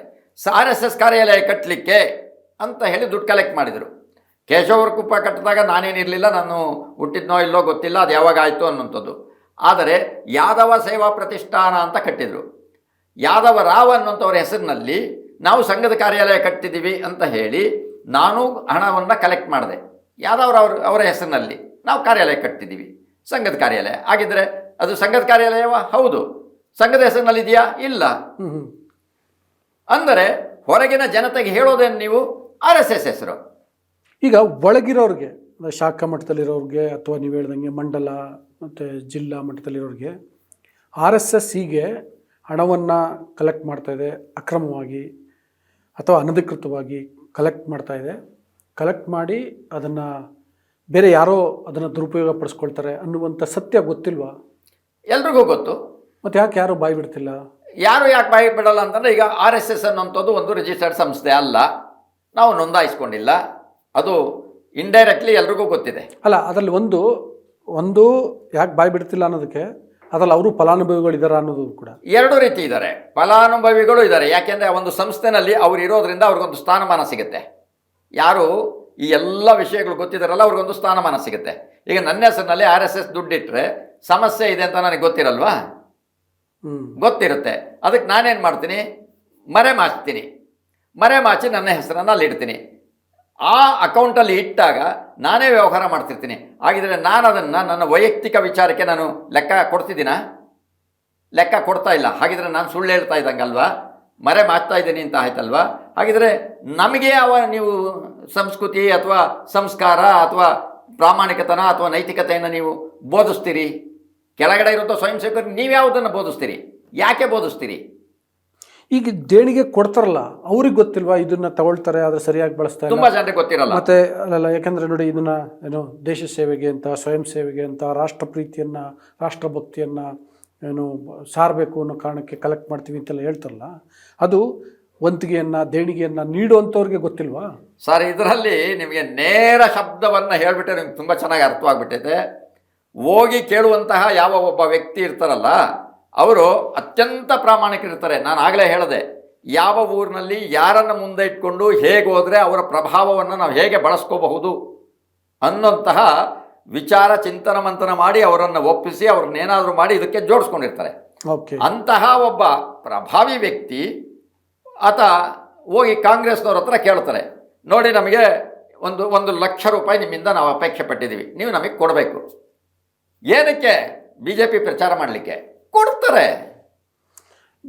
ಆರ್ ಎಸ್ ಎಸ್ ಕಾರ್ಯಾಲಯ ಕಟ್ಟಲಿಕ್ಕೆ ಅಂತ ಹೇಳಿ ದುಡ್ಡು ಕಲೆಕ್ಟ್ ಮಾಡಿದರು. ಕೇಶವರ ಕುಪ್ಪ ಕಟ್ಟಿದಾಗ ನಾನೇನಿರಲಿಲ್ಲ ನಾನು ಹುಟ್ಟಿದ್ನೋ ಇಲ್ಲೋ ಗೊತ್ತಿಲ್ಲ, ಅದು ಯಾವಾಗ ಆಯಿತು ಅನ್ನುವಂಥದ್ದು. ಆದರೆ ಯಾದವ ಸೇವಾ ಪ್ರತಿಷ್ಠಾನ ಅಂತ ಕಟ್ಟಿದರು. ಯಾದವ ರಾವ್ ಅನ್ನುವಂಥವ್ರ ಹೆಸರಿನಲ್ಲಿ ನಾವು ಸಂಘದ ಕಾರ್ಯಾಲಯ ಕಟ್ಟಿದ್ದೀವಿ ಅಂತ ಹೇಳಿ ನಾನು ಹಣವನ್ನು ಕಲೆಕ್ಟ್ ಮಾಡಿದೆ. ಯಾದವರ ಅವರ ಹೆಸರಿನಲ್ಲಿ ನಾವು ಕಾರ್ಯಾಲಯ ಕಟ್ಟಿದ್ದೀವಿ, ಸಂಘದ ಕಾರ್ಯಾಲಯ. ಆಗಿದ್ದರೆ ಅದು ಸಂಘದ ಕಾರ್ಯಾಲಯವ? ಹೌದು. ಸಂಘದ ಹೆಸರಿನಲ್ಲಿದೆಯಾ? ಇಲ್ಲ. ಅಂದರೆ ಹೊರಗಿನ ಜನತೆಗೆ ಹೇಳೋದೇನು ನೀವು? ಆರ್ ಎಸ್ ಎಸ್ ಹೆಸರು. ಈಗ ಒಳಗಿರೋರಿಗೆ ಶಾಖಾ ಮಟ್ಟದಲ್ಲಿರೋರಿಗೆ ಅಥವಾ ನೀವು ಹೇಳ್ದಂಗೆ ಮಂಡಲ ಮತ್ತು ಜಿಲ್ಲಾ ಮಟ್ಟದಲ್ಲಿರೋರಿಗೆ ಆರ್ ಎಸ್ ಎಸ್ ಹೀಗೆ ಹಣವನ್ನು ಕಲೆಕ್ಟ್ ಮಾಡ್ತಾ ಇದೆ ಅಕ್ರಮವಾಗಿ ಅಥವಾ ಅನಧಿಕೃತವಾಗಿ ಕಲೆಕ್ಟ್ ಮಾಡ್ತಾ ಇದೆ. ಕಲೆಕ್ಟ್ ಮಾಡಿ ಅದನ್ನು ಬೇರೆ ಯಾರೋ ಅದನ್ನು ದುರುಪಯೋಗ ಪಡಿಸ್ಕೊಳ್ತಾರೆ ಅನ್ನುವಂಥ ಸತ್ಯ ಗೊತ್ತಿಲ್ವಾ? ಎಲ್ರಿಗೂ ಗೊತ್ತು. ಮತ್ತು ಯಾಕೆ ಯಾರು ಬಾಯಿ ಬಿಡ್ತಿಲ್ಲ? ಯಾರು ಯಾಕೆ ಬಾಯಿ ಬಿಡಲ್ಲ ಅಂತಂದರೆ ಈಗ ಆರ್ ಎಸ್ ಎಸ್ ಅನ್ನುವಂಥದ್ದು ಒಂದು ರಿಜಿಸ್ಟರ್ಡ್ ಸಂಸ್ಥೆ ಅಲ್ಲ. ನಾವು ನೋಂದಾಯಿಸ್ಕೊಂಡಿಲ್ಲ. ಅದು ಇಂಡೈರೆಕ್ಟ್ಲಿ ಎಲ್ರಿಗೂ ಗೊತ್ತಿದೆ. ಅಲ್ಲ ಅದರಲ್ಲಿ ಒಂದು ಒಂದು ಯಾಕೆ ಬಾಯಿ ಬಿಡ್ತಿಲ್ಲ ಅನ್ನೋದಕ್ಕೆ ಅದರಲ್ಲಿ ಅವರು ಫಲಾನುಭವಿಗಳು ಫಲಾನುಭವಿಗಳಿದ್ದಾರೆ ಅನ್ನೋದು ಕೂಡ. ಎರಡು ರೀತಿ ಇದ್ದಾರೆ ಫಲಾನುಭವಿಗಳು ಇದ್ದಾರೆ ಯಾಕೆಂದರೆ ಒಂದು ಸಂಸ್ಥೆನಲ್ಲಿ ಅವ್ರು ಇರೋದ್ರಿಂದ ಅವ್ರಿಗೊಂದು ಸ್ಥಾನಮಾನ ಸಿಗುತ್ತೆ. ಯಾರು ಈ ಎಲ್ಲ ವಿಷಯಗಳು ಗೊತ್ತಿದ್ದಾರಲ್ಲ ಅವ್ರಿಗೊಂದು ಸ್ಥಾನಮಾನ ಸಿಗುತ್ತೆ. ಈಗ ನನ್ನ ಹೆಸರಿನಲ್ಲಿ ಆರ್ ಎಸ್ ಎಸ್ ದುಡ್ಡಿಟ್ಟರೆ ಸಮಸ್ಯೆ ಇದೆ ಅಂತ ನನಗೆ ಗೊತ್ತಿರಲ್ವಾ? ಗೊತ್ತಿರುತ್ತೆ. ಅದಕ್ಕೆ ನಾನೇನು ಮಾಡ್ತೀನಿ? ಮರೆ ಮಾಚ್ತೀನಿ. ಮರೆ ಮಾಚಿ ನನ್ನ ಹೆಸರನ್ನು ಅಲ್ಲಿ ಇಡ್ತೀನಿ ಆ ಅಕೌಂಟಲ್ಲಿ ಇಟ್ಟಾಗ ನಾನೇ ವ್ಯವಹಾರ ಮಾಡ್ತಿರ್ತೀನಿ. ಹಾಗಿದ್ರೆ ನಾನು ಅದನ್ನು ನನ್ನ ವೈಯಕ್ತಿಕ ವಿಚಾರಕ್ಕೆ ನಾನು ಲೆಕ್ಕ ಕೊಡ್ತಿದ್ದೀನ? ಲೆಕ್ಕ ಕೊಡ್ತಾ ಇಲ್ಲ. ಹಾಗಿದ್ರೆ ನಾನು ಸುಳ್ಳು ಹೇಳ್ತಾ ಇದ್ದಂಗಲ್ವಾ? ಮರೆ ಮಾಚ್ತಾ ಇದ್ದೀನಿ ಅಂತ ಆಯ್ತಲ್ವಾ? ಹಾಗಿದ್ರೆ ನಮಗೆ ಅವ ನೀವು ಸಂಸ್ಕೃತಿ ಅಥವಾ ಸಂಸ್ಕಾರ ಅಥವಾ ಪ್ರಾಮಾಣಿಕತನ ಅಥವಾ ನೈತಿಕತೆಯನ್ನು ನೀವು ಬೋಧಿಸ್ತೀರಿ? ಕೆಳಗಡೆ ಇರುವಂಥ ಸ್ವಯಂ ಸೇವಕರು ನೀವು ಯಾವುದನ್ನು ಬೋಧಿಸ್ತೀರಿ? ಯಾಕೆ ಬೋಧಿಸ್ತೀರಿ? ಈಗ ದೇಣಿಗೆ ಕೊಡ್ತಾರಲ್ಲ ಅವ್ರಿಗೆ ಗೊತ್ತಿಲ್ವಾ ಇದನ್ನ ತಗೊಳ್ತಾರೆ ಆದ್ರೆ ಸರಿಯಾಗಿ ಬಳಸ್ತಾರೆ ತುಂಬಾ ಜನರಿಗೆ ಗೊತ್ತಿರಲ್ಲ. ಮತ್ತೆ ಅಲ್ಲಲ್ಲ ಯಾಕಂದ್ರೆ ನೋಡಿ ಇದನ್ನ ಏನು ದೇಶ ಸೇವೆಗೆ ಅಂತ ಸ್ವಯಂ ಸೇವೆಗೆ ಅಂತ ರಾಷ್ಟ್ರ ಪ್ರೀತಿಯನ್ನ ರಾಷ್ಟ್ರಭಕ್ತಿಯನ್ನ ಏನು ಸಾರಬೇಕು ಅನ್ನೋ ಕಾರಣಕ್ಕೆ ಕಲೆಕ್ಟ್ ಮಾಡ್ತೀವಿ ಅಂತೆಲ್ಲ ಹೇಳ್ತಾರಲ್ಲ ಅದು ವಂತಿಗೆಯನ್ನ ದೇಣಿಗೆಯನ್ನ ನೀಡುವಂಥವ್ರಿಗೆ ಗೊತ್ತಿಲ್ವಾ? ಸರ್ ಇದರಲ್ಲಿ ನಿಮಗೆ ನೇರ ಶಬ್ದವನ್ನು ಹೇಳ್ಬಿಟ್ಟೆ ನಿಮ್ಗೆ ತುಂಬ ಚೆನ್ನಾಗಿ ಅರ್ಥವಾಗ್ಬಿಟ್ಟೈತೆ. ಹೋಗಿ ಕೇಳುವಂತಹ ಯಾವ ಒಬ್ಬ ವ್ಯಕ್ತಿ ಇರ್ತಾರಲ್ಲ ಅವರು ಅತ್ಯಂತ ಪ್ರಾಮಾಣಿಕರಿರ್ತಾರೆ ನಾನು ಆಗಲೇ ಹೇಳಿದೆ ಯಾವ ಊರಿನಲ್ಲಿ ಯಾರನ್ನು ಮುಂದೆ ಇಟ್ಕೊಂಡು ಹೇಗೆ ಹೋದರೆ ಅವರ ಪ್ರಭಾವವನ್ನು ನಾವು ಹೇಗೆ ಬಳಸ್ಕೋಬಹುದು ಅನ್ನೋಂತಹ ವಿಚಾರ ಚಿಂತನ ಮಂಥನ ಮಾಡಿ ಅವರನ್ನು ಒಪ್ಪಿಸಿ ಅವ್ರನ್ನೇನಾದರೂ ಮಾಡಿ ಇದಕ್ಕೆ ಜೋಡಿಸ್ಕೊಂಡಿರ್ತಾರೆ. ಓಕೆ. ಅಂತಹ ಒಬ್ಬ ಪ್ರಭಾವಿ ವ್ಯಕ್ತಿ ಆತ ಹೋಗಿ ಕಾಂಗ್ರೆಸ್ನವ್ರ ಹತ್ರ ಕೇಳ್ತಾರೆ ನೋಡಿ ನಮಗೆ ಒಂದು ಒಂದು ಲಕ್ಷ ರೂಪಾಯಿ ನಿಮ್ಮಿಂದ ನಾವು ಅಪೇಕ್ಷೆ ಪಟ್ಟಿದ್ದೀವಿ ನೀವು ನಮಗೆ ಕೊಡಬೇಕು. ಏನಕ್ಕೆ ಬಿ ಜೆ ಪಿ ಪ್ರಚಾರ ಮಾಡಲಿಕ್ಕೆ? ಕೊಡ್ತಾರೆ.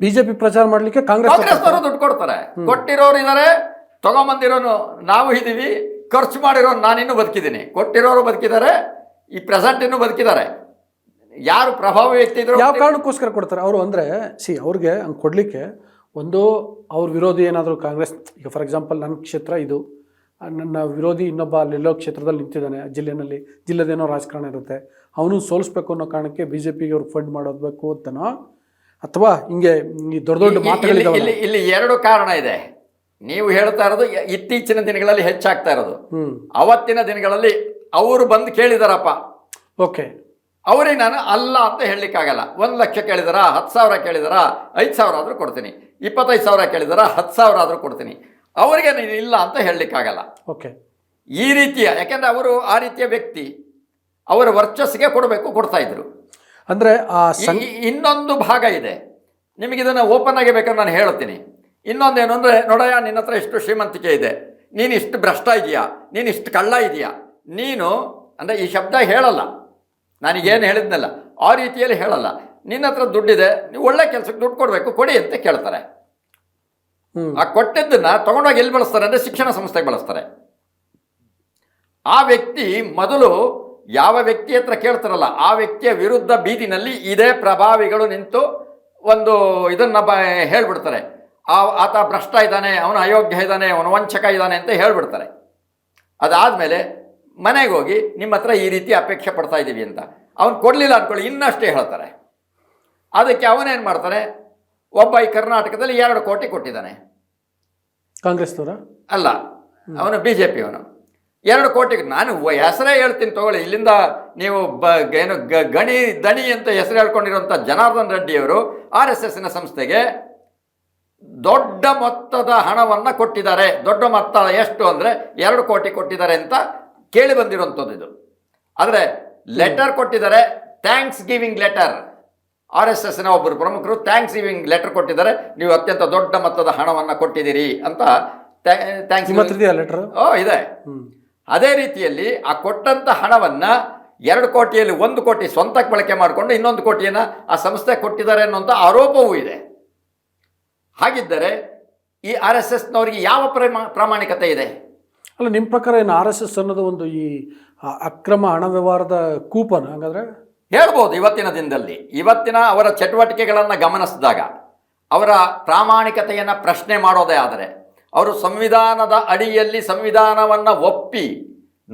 ಬಿಜೆಪಿ ಪ್ರಚಾರ ಮಾಡಲಿಕ್ಕೆ ಕಾಂಗ್ರೆಸ್ ಕಾಂಗ್ರೆಸ್ನವರು ದುಡ್ಡು ಕೊಡ್ತಾರೆ. ಕೊಟ್ಟಿರೋರು ಇದ್ದಾರೆ ತಗೊಂಬಂದಿರೋನು ನಾವು ಇದ್ದೀವಿ ಖರ್ಚು ಮಾಡಿರೋ ನಾನಿನ್ನೂ ಬದುಕಿದ್ದೀನಿ. ಕೊಟ್ಟಿರೋರು ಬದುಕಿದ್ದಾರೆ ಈ ಪ್ರೆಸೆಂಟ್ ಇನ್ನೂ ಬದುಕಿದ್ದಾರೆ. ಯಾರು ಪ್ರಭಾವ ವ್ಯಕ್ತಿ ಇದ್ರು ಯಾವ ಕಾರಣಕ್ಕೋಸ್ಕರ ಕೊಡ್ತಾರೆ? ಅವರು ಅಂದರೆ ಸಿ ಅವ್ರಿಗೆ ಹಂಗೆ ಕೊಡಲಿಕ್ಕೆ ಒಂದು ಅವ್ರ ವಿರೋಧಿ ಏನಾದರೂ ಕಾಂಗ್ರೆಸ್ ಈಗ ಫಾರ್ ಎಕ್ಸಾಂಪಲ್ ನನ್ನ ಕ್ಷೇತ್ರ ಇದು. ನನ್ನ ವಿರೋಧಿ ಇನ್ನೊಬ್ಬ ಅಲ್ಲೆಲ್ಲೋ ಕ್ಷೇತ್ರದಲ್ಲಿ ನಿಂತಿದ್ದಾನೆ ಜಿಲ್ಲೆಯಲ್ಲಿ ಜಿಲ್ಲೆದೇನೋ ರಾಜಕಾರಣ ಇರುತ್ತೆ. ಅವನು ಸೋಲಿಸ್ಬೇಕು ಅನ್ನೋ ಕಾರಣಕ್ಕೆ ಬಿ ಜೆ ಪಿಗೆ ಅವ್ರು ಫಂಡ್ ಮಾಡೋದ್ಬೇಕು ಅಂತನೋ? ಅಥವಾ ಹಿಂಗೆ ಈ ದೊಡ್ಡ ದೊಡ್ಡ ಮಾತುಗಳಿದಾವಲ್ಲ? ಇಲ್ಲಿ ಇಲ್ಲಿ ಎರಡು ಕಾರಣ ಇದೆ. ನೀವು ಹೇಳ್ತಾ ಇರೋದು ಇತ್ತೀಚಿನ ದಿನಗಳಲ್ಲಿ ಹೆಚ್ಚಾಗ್ತಾ ಇರೋದು. ಹ್ಞೂ ಅವತ್ತಿನ ದಿನಗಳಲ್ಲಿ ಅವರು ಬಂದು ಕೇಳಿದಾರಪ್ಪ. ಓಕೆ. ಅವರಿಗೆ ನಾನು ಅಲ್ಲ ಅಂತ ಹೇಳಲಿಕ್ಕಾಗಲ್ಲ. ಒಂದು ಲಕ್ಷ ಕೇಳಿದಾರ ಹತ್ತು ಸಾವಿರ ಕೇಳಿದಾರ ಐದು ಸಾವಿರ ಆದರೂ ಕೊಡ್ತೀನಿ. ಇಪ್ಪತ್ತೈದು ಸಾವಿರ ಕೇಳಿದಾರ ಹತ್ತು ಸಾವಿರ ಆದರೂ ಕೊಡ್ತೀನಿ. ಅವರಿಗೆ ನೀನು ಇಲ್ಲ ಅಂತ ಹೇಳಲಿಕ್ಕಾಗಲ್ಲ. ಓಕೆ. ಈ ರೀತಿಯ ಯಾಕೆಂದರೆ ಅವರು ಆ ರೀತಿಯ ವ್ಯಕ್ತಿ. ಅವರ ವರ್ಚಸ್ಸಿಗೆ ಕೊಡಬೇಕು ಕೊಡ್ತಾ ಇದ್ರು. ಅಂದರೆ ಇನ್ನೊಂದು ಭಾಗ ಇದೆ. ನಿಮಗೆ ಇದನ್ನು ಓಪನ್ ಆಗಿ ಬೇಕಾದ್ರೆ ನಾನು ಹೇಳ್ತೀನಿ. ಇನ್ನೊಂದೇನು ಅಂದರೆ ನೋಡಯ್ಯ ನಿನ್ನ ಹತ್ರ ಇಷ್ಟು ಶ್ರೀಮಂತಿಕೆ ಇದೆ. ನೀನು ಇಷ್ಟು ಭ್ರಷ್ಟ ಇದೆಯಾ ನೀನು ಇಷ್ಟು ಕಳ್ಳ ಇದೆಯಾ ನೀನು ಅಂದರೆ ಈ ಶಬ್ದ ಹೇಳಲ್ಲ. ನನಗೇನು ಹೇಳಿದ್ನಲ್ಲ ಆ ರೀತಿಯಲ್ಲಿ ಹೇಳಲ್ಲ. ನಿನ್ನ ಹತ್ರ ದುಡ್ಡಿದೆ ನೀವು ಒಳ್ಳೆ ಕೆಲಸಕ್ಕೆ ದುಡ್ಡು ಕೊಡಬೇಕು ಕೊಡಿ ಅಂತ ಕೇಳ್ತಾರೆ. ಆ ಕೊಟ್ಟಿದ್ದನ್ನ ತಗೊಂಡೋಗಿ ಎಲ್ಲಿ ಬಳಸ್ತಾರೆ ಅಂದರೆ ಶಿಕ್ಷಣ ಸಂಸ್ಥೆಗೆ ಬಳಸ್ತಾರೆ. ಆ ವ್ಯಕ್ತಿ ಮೊದಲು ಯಾವ ವ್ಯಕ್ತಿ ಹತ್ರ ಕೇಳ್ತಾರಲ್ಲ ಆ ವ್ಯಕ್ತಿಯ ವಿರುದ್ಧ ಬೀದಿನಲ್ಲಿ ಇದೇ ಪ್ರಭಾವಿಗಳು ನಿಂತು ಒಂದು ಇದನ್ನ ಬ ಹೇಳ್ಬಿಡ್ತಾರೆ. ಆ ಆತ ಭ್ರಷ್ಟ ಇದ್ದಾನೆ ಅವನು ಅಯೋಗ್ಯ ಇದ್ದಾನೆ ಅವನು ವಂಚಕ ಇದ್ದಾನೆ ಅಂತ ಹೇಳ್ಬಿಡ್ತಾರೆ. ಅದಾದಮೇಲೆ ಮನೆಗೆ ಹೋಗಿ ನಿಮ್ಮ ಹತ್ರ ಈ ರೀತಿ ಅಪೇಕ್ಷೆ ಪಡ್ತಾ ಇದ್ದೀವಿ ಅಂತ. ಅವನು ಕೊಡಲಿಲ್ಲ ಅಂದ್ಕೊಳ್ಳಿ ಇನ್ನಷ್ಟೇ ಹೇಳ್ತಾರೆ. ಅದಕ್ಕೆ ಅವನೇನು ಮಾಡ್ತಾನೆ ಒಬ್ಬ ಈ ಕರ್ನಾಟಕದಲ್ಲಿ ಎರಡು ಕೋಟಿ ಕೊಟ್ಟಿದ್ದಾನೆ. ಕಾಂಗ್ರೆಸ್ನವರ? ಅಲ್ಲ ಅವನು ಬಿ ಜೆ ಪಿಯವನು ಎರಡು ಕೋಟಿಗೆ ನಾನು ಹೆಸರೇ ಹೇಳ್ತೀನಿ ತಗೊಳ್ಳಿ. ಇಲ್ಲಿಂದ ನೀವು ಬ ಏನು ಗ- ಗಣಿ ದಣಿ ಅಂತ ಹೆಸರು ಹೇಳ್ಕೊಂಡಿರುವಂಥ ಜನಾರ್ದನ್ ರೆಡ್ಡಿಯವರು ಆರ್ ಎಸ್ ಎಸ್ನ ಸಂಸ್ಥೆಗೆ ದೊಡ್ಡ ಮೊತ್ತದ ಹಣವನ್ನು ಕೊಟ್ಟಿದ್ದಾರೆ. ದೊಡ್ಡ ಮೊತ್ತ ಎಷ್ಟು ಅಂದರೆ ಎರಡು ಕೋಟಿ ಕೊಟ್ಟಿದ್ದಾರೆ ಅಂತ ಕೇಳಿ ಬಂದಿರುವಂಥದ್ದು ಇದು. ಆದರೆ ಲೆಟರ್ ಕೊಟ್ಟಿದ್ದಾರೆ thanks giving letter R S ಎಸ್ನ ಒಬ್ಬರು ಪ್ರಮುಖರು ಥ್ಯಾಂಕ್ಸ್ ಗಿವಿಂಗ್ ಲೆಟರ್ ಕೊಟ್ಟಿದ್ದಾರೆ. ನೀವು ಅತ್ಯಂತ ದೊಡ್ಡ ಮೊತ್ತದ ಹಣವನ್ನು ಕೊಟ್ಟಿದ್ದೀರಿ ಅಂತ ಥ್ಯಾಂಕ್ಸ್ ಲೆಟರ್ ಓ ಇದೆ. ಅದೇ ರೀತಿಯಲ್ಲಿ ಆ ಕೊಟ್ಟಂಥ ಹಣವನ್ನು ಎರಡು ಕೋಟಿಯಲ್ಲಿ ಒಂದು ಕೋಟಿ ಸ್ವಂತಕ್ಕೆ ಬಳಕೆ ಮಾಡಿಕೊಂಡು ಇನ್ನೊಂದು ಕೋಟಿಯನ್ನು ಆ ಸಂಸ್ಥೆ ಕೊಟ್ಟಿದ್ದಾರೆ ಅನ್ನುವಂಥ ಆರೋಪವೂ ಇದೆ. ಹಾಗಿದ್ದರೆ ಈ ಆರ್ ಎಸ್ ಎಸ್ನವರಿಗೆ ಯಾವ ಪ್ರಮಾ ಪ್ರಾಮಾಣಿಕತೆ ಇದೆ? ಅಲ್ಲ ನಿಮ್ಮ ಪ್ರಕಾರ ಏನು ಆರ್ ಎಸ್ ಎಸ್ ಅನ್ನೋದು ಒಂದು ಈ ಅಕ್ರಮ ಹಣ ವ್ಯವಹಾರದ ಕೂಪನ್ ಹಾಗಾದ್ರೆ? ಹೇಳ್ಬೋದು ಇವತ್ತಿನ ದಿನದಲ್ಲಿ. ಇವತ್ತಿನ ಅವರ ಚಟುವಟಿಕೆಗಳನ್ನು ಗಮನಿಸಿದಾಗ ಅವರ ಪ್ರಾಮಾಣಿಕತೆಯನ್ನು ಪ್ರಶ್ನೆ ಮಾಡೋದೇ ಆದರೆ ಅವರು ಸಂವಿಧಾನದ ಅಡಿಯಲ್ಲಿ ಸಂವಿಧಾನವನ್ನು ಒಪ್ಪಿ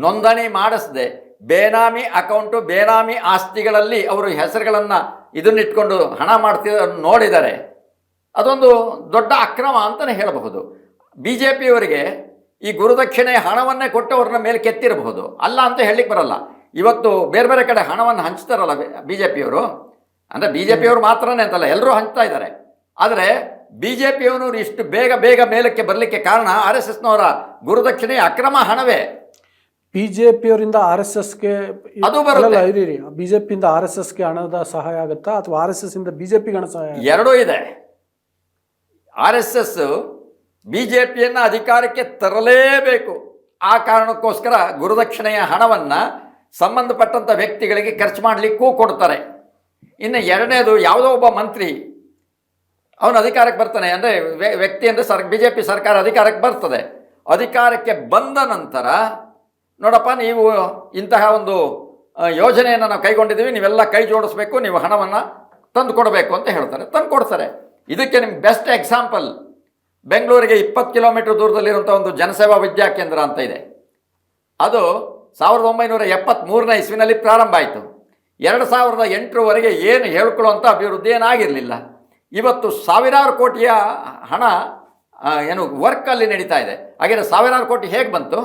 ನೋಂದಣಿ ಮಾಡಿಸದೆ. ಬೇನಾಮಿ ಅಕೌಂಟು, ಬೇನಾಮಿ ಆಸ್ತಿಗಳಲ್ಲಿ ಅವರು ಹೆಸರುಗಳನ್ನು ಇದನ್ನಿಟ್ಕೊಂಡು ಹಣ ಮಾಡ್ತಿದ್ದ ನೋಡಿದರೆ ಅದೊಂದು ದೊಡ್ಡ ಅಕ್ರಮ ಅಂತಲೇ ಹೇಳಬಹುದು. ಬಿ ಜೆ ಪಿಯವರಿಗೆ ಈ ಗುರುದಕ್ಷಿಣೆ ಹಣವನ್ನೇ ಕೊಟ್ಟವ್ರನ್ನ ಮೇಲೆ ಕೆತ್ತಿರಬಹುದು. ಅಲ್ಲ ಅಂತ ಹೇಳಲಿಕ್ಕೆ ಬರಲ್ಲ. ಇವತ್ತು ಬೇರೆ ಬೇರೆ ಕಡೆ ಹಣವನ್ನು ಹಂಚ್ತಾರಲ್ಲ ಬಿ ಜೆ ಪಿಯವರು ಅಂದರೆ ಬಿ ಜೆ ಪಿಯವರು ಮಾತ್ರನೇ ಅಂತಲ್ಲ, ಎಲ್ಲರೂ ಹಂಚ್ತಾ ಇದ್ದಾರೆ. ಆದರೆ ಬಿ ಜೆ ಪಿಯವನವರು ಇಷ್ಟು ಬೇಗ ಬೇಗ ಮೇಲಕ್ಕೆ ಬರಲಿಕ್ಕೆ ಕಾರಣ ಆರ್ ಎಸ್ ಎಸ್ನವರ ಗುರುದಕ್ಷಿಣೆ ಅಕ್ರಮ ಹಣವೇ? ಬಿ ಜೆ ಪಿಯವರಿಂದ ಆರ್ ಎಸ್ ಎಸ್ಗೆ ಅದು ಬರಲ್ಲ ಇರಿ ಬಿ ಜೆ ಪಿಯಿಂದ ಆರ್ ಎಸ್ ಎಸ್ಗೆ ಹಣದ ಸಹಾಯ ಆಗುತ್ತಾ ಅಥವಾ ಆರ್ ಎಸ್ ಎಸ್ ಇಂದ ಬಿ ಜೆ ಪಿಗೆ ಹಣ ಸಹಾಯ? ಎರಡೂ ಇದೆ. R S S B J ಪಿಯನ್ನು ಅಧಿಕಾರಕ್ಕೆ ತರಲೇಬೇಕು. ಆ ಕಾರಣಕ್ಕೋಸ್ಕರ ಗುರುದಕ್ಷಿಣೆಯ ಹಣವನ್ನು ಸಂಬಂಧಪಟ್ಟಂಥ ವ್ಯಕ್ತಿಗಳಿಗೆ ಖರ್ಚು ಮಾಡಲಿಕ್ಕೂ ಕೊಡ್ತಾರೆ. ಇನ್ನು ಎರಡನೇದು ಯಾವುದೋ ಒಬ್ಬ ಮಂತ್ರಿ ಅವನು ಅಧಿಕಾರಕ್ಕೆ ಬರ್ತಾನೆ ಅಂದರೆ ವ್ಯಕ್ತಿ ಅಂದರೆ ಸರ್ ಬಿ ಜೆ ಪಿ ಸರ್ಕಾರ ಅಧಿಕಾರಕ್ಕೆ ಬರ್ತದೆ. ಅಧಿಕಾರಕ್ಕೆ ಬಂದ ನಂತರ ನೋಡಪ್ಪ, ನೀವು ಇಂತಹ ಒಂದು ಯೋಜನೆಯನ್ನು ನಾವು ಕೈಗೊಂಡಿದ್ದೀವಿ, ನೀವೆಲ್ಲ ಕೈ ಜೋಡಿಸ್ಬೇಕು, ನೀವು ಹಣವನ್ನು ತಂದು ಕೊಡಬೇಕು ಅಂತ ಹೇಳ್ತಾರೆ ತಂದು ಕೊಡ್ತಾರೆ ಇದಕ್ಕೆ ನಿಮ್ಗೆ ಬೆಸ್ಟ್ ಎಕ್ಸಾಂಪಲ್ ಬೆಂಗಳೂರಿಗೆ ಇಪ್ಪತ್ತು ಕಿಲೋಮೀಟರ್ ದೂರದಲ್ಲಿರುವಂಥ ಒಂದು ಜನಸೇವಾ ವಿದ್ಯಾಕೇಂದ್ರ ಅಂತ ಇದೆ. ಅದು ಸಾವಿರದ ಒಂಬೈನೂರ ಎಪ್ಪತ್ತ್ಮೂರನೇ ಇಸ್ವಿನಲ್ಲಿ ಪ್ರಾರಂಭ ಆಯಿತು. ಎರಡು ಸಾವಿರದ ಎಂಟರವರೆಗೆ ಏನು ಹೇಳ್ಕೊಳ್ಳುವಂಥ ಅಭಿವೃದ್ಧಿ ಏನಾಗಿರಲಿಲ್ಲ. ಇವತ್ತು ಸಾವಿರಾರು ಕೋಟಿಯ ಹಣ ಏನು ವರ್ಕ್ ಅಲ್ಲಿ ನಡೀತಾ ಇದೆ. ಹಾಗೆ ಸಾವಿರಾರು ಕೋಟಿ ಹೇಗೆ ಬಂತು?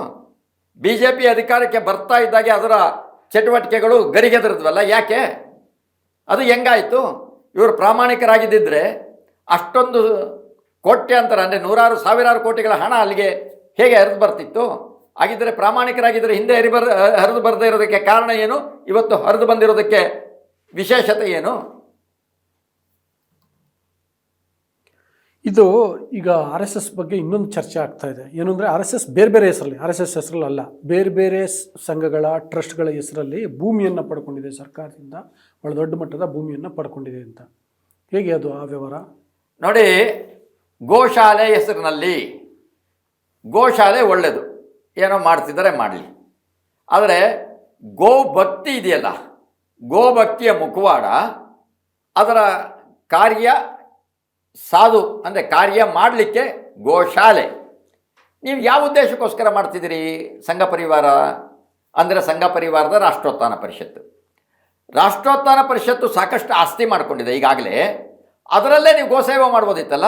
ಬಿ ಜೆ ಪಿ ಅಧಿಕಾರಕ್ಕೆ ಬರ್ತಾ ಇದ್ದಾಗೆ ಅದರ ಚಟುವಟಿಕೆಗಳು ಗರಿಗೆದರಿದ್ವಲ್ಲ, ಯಾಕೆ? ಅದು ಹೆಂಗಾಯಿತು? ಇವರು ಪ್ರಾಮಾಣಿಕರಾಗಿದ್ದಿದ್ರೆ ಅಷ್ಟೊಂದು ಕೋಟ್ಯಾಂತರ, ಅಂದರೆ ನೂರಾರು ಸಾವಿರಾರು ಕೋಟಿಗಳ ಹಣ ಅಲ್ಲಿಗೆ ಹೇಗೆ ಹರಿದು ಬರ್ತಿತ್ತು? ಹಾಗಿದ್ದರೆ ಪ್ರಾಮಾಣಿಕರಾಗಿದ್ದರೆ ಹಿಂದೆ ಹರಿಬರ್, ಹರಿದು ಬರದೇ ಇರೋದಕ್ಕೆ ಕಾರಣ ಏನು? ಇವತ್ತು ಹರಿದು ಬಂದಿರೋದಕ್ಕೆ ವಿಶೇಷತೆ ಏನು? ಇದು ಈಗ ಆರ್ ಎಸ್ ಎಸ್ ಬಗ್ಗೆ ಇನ್ನೊಂದು ಚರ್ಚೆ ಆಗ್ತಾ ಇದೆ. ಏನು ಅಂದರೆ ಆರ್ ಎಸ್ ಎಸ್ ಬೇರೆ ಬೇರೆ ಹೆಸರಲ್ಲಿ, ಆರ್ ಎಸ್ ಎಸ್ ಹೆಸರಲ್ಲಿ ಅಲ್ಲ ಬೇರೆ ಬೇರೆ ಸಂಘಗಳ, ಟ್ರಸ್ಟ್ಗಳ ಹೆಸರಲ್ಲಿ ಭೂಮಿಯನ್ನು ಪಡ್ಕೊಂಡಿದೆ ಸರ್ಕಾರದಿಂದ ಭಾಳ ದೊಡ್ಡ ಮಟ್ಟದ ಭೂಮಿಯನ್ನು ಪಡ್ಕೊಂಡಿದೆ ಅಂತ. ಹೇಗೆ ಅದು ಆ ವ್ಯವಹಾರ? ನೋಡಿ, ಗೋಶಾಲೆ ಹೆಸರಿನಲ್ಲಿ, ಗೋಶಾಲೆ ಒಳ್ಳೆಯದು ಏನೋ ಮಾಡ್ತಿದ್ದಾರೆ, ಮಾಡಲಿ. ಆದರೆ ಗೋ ಭಕ್ತಿ ಇದೆಯಲ್ಲ, ಗೋಭಕ್ತಿಯ ಮುಖವಾಡ, ಅದರ ಕಾರ್ಯ ಸಾಧು ಅಂದರೆ ಕಾರ್ಯ ಮಾಡಲಿಕ್ಕೆ ಗೋಶಾಲೆ. ನೀವು ಯಾವ ಉದ್ದೇಶಕ್ಕೋಸ್ಕರ ಮಾಡ್ತಿದ್ದೀರಿ ಸಂಘ ಪರಿವಾರ? ಅಂದರೆ ಸಂಘ ಪರಿವಾರದ ರಾಷ್ಟ್ರೋತ್ಥಾನ ಪರಿಷತ್ತು. ರಾಷ್ಟ್ರೋತ್ಥಾನ ಪರಿಷತ್ತು ಸಾಕಷ್ಟು ಆಸ್ತಿ ಮಾಡಿಕೊಂಡಿದೆ ಈಗಾಗಲೇ. ಅದರಲ್ಲೇ ನೀವು ಗೋಸೇವೆ ಮಾಡ್ಬೋದಿತ್ತಲ್ಲ?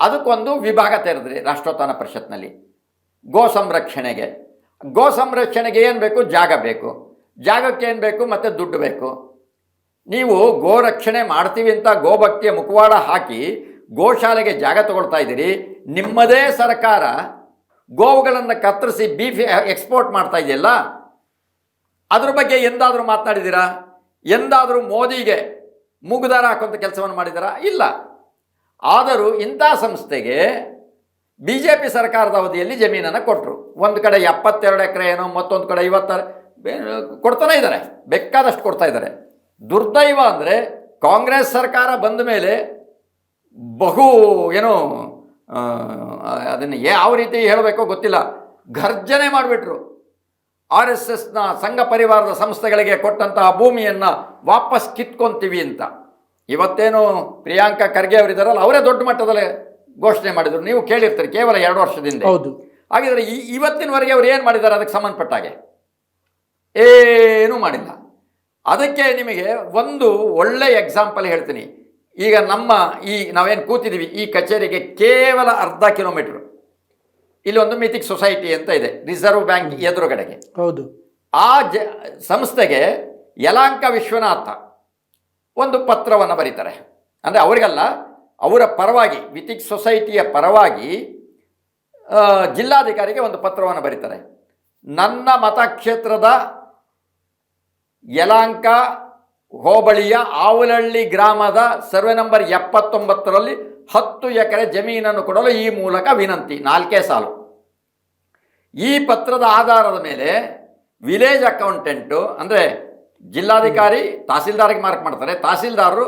ಅದಕ್ಕೊಂದು ವಿಭಾಗ ತೆರೆದ್ರಿ ರಾಷ್ಟ್ರೋತ್ಥಾನ ಪರಿಷತ್ನಲ್ಲಿ. ಗೋ ಸಂರಕ್ಷಣೆಗೆ. ಗೋ ಸಂರಕ್ಷಣೆಗೆ ಏನು ಬೇಕು? ಜಾಗ ಬೇಕು. ಜಾಗಕ್ಕೆ ಏನು ಬೇಕು? ಮತ್ತು ದುಡ್ಡು ಬೇಕು. ನೀವು ಗೋ ರಕ್ಷಣೆ ಮಾಡ್ತೀವಿ ಅಂತ ಗೋಭಕ್ತಿಯ ಮುಖವಾಡ ಹಾಕಿ ಗೋಶಾಲೆಗೆ ಜಾಗ ತಗೊಳ್ತಾ ಇದ್ದೀರಿ. ನಿಮ್ಮದೇ ಸರ್ಕಾರ ಗೋವುಗಳನ್ನು ಕತ್ತರಿಸಿ ಬೀಫ್ ಎಕ್ಸ್ಪೋರ್ಟ್ ಮಾಡ್ತಾ ಇದೆಯಲ್ಲ, ಅದ್ರ ಬಗ್ಗೆ ಎಂದಾದರೂ ಮಾತನಾಡಿದ್ದೀರಾ? ಎಂದಾದರೂ ಮೋದಿಗೆ ಮೂಗುದಾರ ಹಾಕುವಂಥ ಕೆಲಸವನ್ನು ಮಾಡಿದ್ದೀರಾ? ಇಲ್ಲ. ಆದರೂ ಇಂಥ ಸಂಸ್ಥೆಗೆ ಬಿ ಜೆ ಪಿ ಸರ್ಕಾರದ ಅವಧಿಯಲ್ಲಿ ಜಮೀನನ್ನು ಕೊಟ್ಟರು ಒಂದು ಕಡೆ ಎಪ್ಪತ್ತೆರಡು ಎಕರೆ ಏನೋ, ಮತ್ತೊಂದು ಕಡೆ ಐವತ್ತಾರು ಕೊಡ್ತಾನೆ ಇದ್ದಾರೆ. ಬೇಕಾದಷ್ಟು ಕೊಡ್ತಾ ಇದ್ದಾರೆ. ದುರ್ದೈವ ಅಂದರೆ ಕಾಂಗ್ರೆಸ್ ಸರ್ಕಾರ ಬಂದ ಮೇಲೆ ಬಹು ಏನೋ ಅದನ್ನು ಯಾವ ರೀತಿ ಹೇಳಬೇಕೋ ಗೊತ್ತಿಲ್ಲ. ಘರ್ಜನೆ ಮಾಡಿಬಿಟ್ರು. ಆರ್ ಎಸ್ ಎಸ್ನ ಸಂಘ ಪರಿವಾರದ ಸಂಸ್ಥೆಗಳಿಗೆ ಕೊಟ್ಟಂತಹ ಭೂಮಿಯನ್ನು ವಾಪಸ್ ಕಿತ್ಕೊಂತೀವಿ ಅಂತ. ಇವತ್ತೇನು ಪ್ರಿಯಾಂಕಾ ಖರ್ಗೆ ಅವರಿದ್ದಾರಲ್ಲ ಅವರೇ ದೊಡ್ಡ ಮಟ್ಟದಲ್ಲಿ ಘೋಷಣೆ ಮಾಡಿದರು. ನೀವು ಕೇಳಿರ್ತೀರಿ ಕೇವಲ ಎರಡು ವರ್ಷದಿಂದ. ಹೌದು. ಹಾಗಿದ್ರೆ ಈ ಇವತ್ತಿನವರೆಗೆ ಅವ್ರು ಏನು ಮಾಡಿದ್ದಾರೆ ಅದಕ್ಕೆ ಸಂಬಂಧಪಟ್ಟಾಗೆ? ಏನೂ ಮಾಡಿಲ್ಲ. ಅದಕ್ಕೆ ನಿಮಗೆ ಒಂದು ಒಳ್ಳೆ ಎಕ್ಸಾಂಪಲ್ ಹೇಳ್ತೀನಿ. ಈಗ ನಮ್ಮ ಈ ನಾವೇನು ಕೂತಿದ್ದೀವಿ ಈ ಕಚೇರಿಗೆ ಕೇವಲ ಅರ್ಧ ಕಿಲೋಮೀಟರ್. ಇಲ್ಲಿ ಒಂದು ಮಿಥಿಕ್ ಸೊಸೈಟಿ ಅಂತ ಇದೆ ರಿಸರ್ವ್ ಬ್ಯಾಂಕ್ ಎದುರುಗಡೆಗೆ. ಹೌದು. ಆ ಜ ಸಂಸ್ಥೆಗೆ ಯಲಾಂಕ ವಿಶ್ವನಾಥ ಒಂದು ಪತ್ರವನ್ನು ಬರೀತಾರೆ. ಅಂದರೆ ಅವರಿಗಲ್ಲ ಅವರ ಪರವಾಗಿ ಮಿಥಿಕ್ ಸೊಸೈಟಿಯ ಪರವಾಗಿ ಜಿಲ್ಲಾಧಿಕಾರಿಗೆ ಒಂದು ಪತ್ರವನ್ನು ಬರೀತಾರೆ. ನನ್ನ ಮತಕ್ಷೇತ್ರದ ಯಲಾಂಕ ಹೋಬಳಿಯ ಆವಲಹಳ್ಳಿ ಗ್ರಾಮದ ಸರ್ವೆ ನಂಬರ್ ಎಪ್ಪತ್ತೊಂಬತ್ತರಲ್ಲಿ ಹತ್ತು ಎಕರೆ ಜಮೀನನ್ನು ಕೊಡಲು ಈ ಮೂಲಕ ವಿನಂತಿ, ನಾಲ್ಕೇ ಸಾಲು. ಈ ಪತ್ರದ ಆಧಾರದ ಮೇಲೆ ವಿಲೇಜ್ ಅಕೌಂಟೆಂಟು, ಅಂದರೆ ಜಿಲ್ಲಾಧಿಕಾರಿ ತಹಸೀಲ್ದಾರಿಗೆ ಮಾರ್ಕ್ ಮಾಡ್ತಾರೆ. ತಹಸೀಲ್ದಾರರು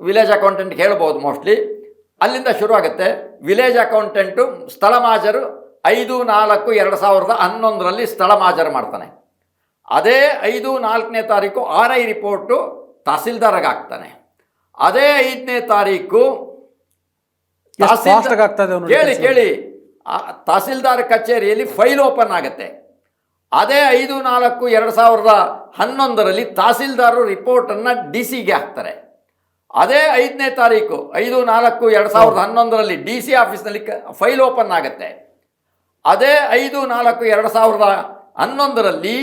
ವಿಲೇಜ್ ಅಕೌಂಟೆಂಟ್ ಹೇಳ್ಬೋದು ಮೋಸ್ಟ್ಲಿ. ಅಲ್ಲಿಂದ ಶುರು ಆಗುತ್ತೆ. ವಿಲೇಜ್ ಅಕೌಂಟೆಂಟು ಸ್ಥಳ ಮಾಜರು ಐದು ನಾಲ್ಕು ಎರಡು ಸಾವಿರದ ಹನ್ನೊಂದರಲ್ಲಿ ಸ್ಥಳ ಮಾಜರು ಮಾಡ್ತಾನೆ. ಅದೇ ಐದು ನಾಲ್ಕನೇ ತಾರೀಕು ಆರ್ ಐ ರಿಪೋರ್ಟು ತಹಸೀಲ್ದಾರಾಗ್ತಾನೆ ಹಾಕ್ತಾನೆ ಅದೇ ಐದನೇ ತಾರೀಕು ಕೇಳಿ ಕೇಳಿ. ತಹಸೀಲ್ದಾರ್ ಕಚೇರಿಯಲ್ಲಿ ಫೈಲ್ ಓಪನ್ ಆಗುತ್ತೆ. ಅದೇ ಐದು ನಾಲ್ಕು ಎರಡು ಸಾವಿರದ ಹನ್ನೊಂದರಲ್ಲಿ ತಹಸೀಲ್ದಾರರು ರಿಪೋರ್ಟನ್ನು ಡಿ ಸಿಗೆ ಹಾಕ್ತಾರೆ. ಅದೇ ಐದನೇ ತಾರೀಕು ಐದು ನಾಲ್ಕು ಎರಡು ಸಾವಿರದ ಹನ್ನೊಂದರಲ್ಲಿ ಡಿ ಸಿ ಆಫೀಸ್ನಲ್ಲಿ ಫೈಲ್ ಓಪನ್ ಆಗುತ್ತೆ. ಅದೇ ಐದು ನಾಲ್ಕು ಎರಡು ಸಾವಿರದ ಹನ್ನೊಂದರಲ್ಲಿ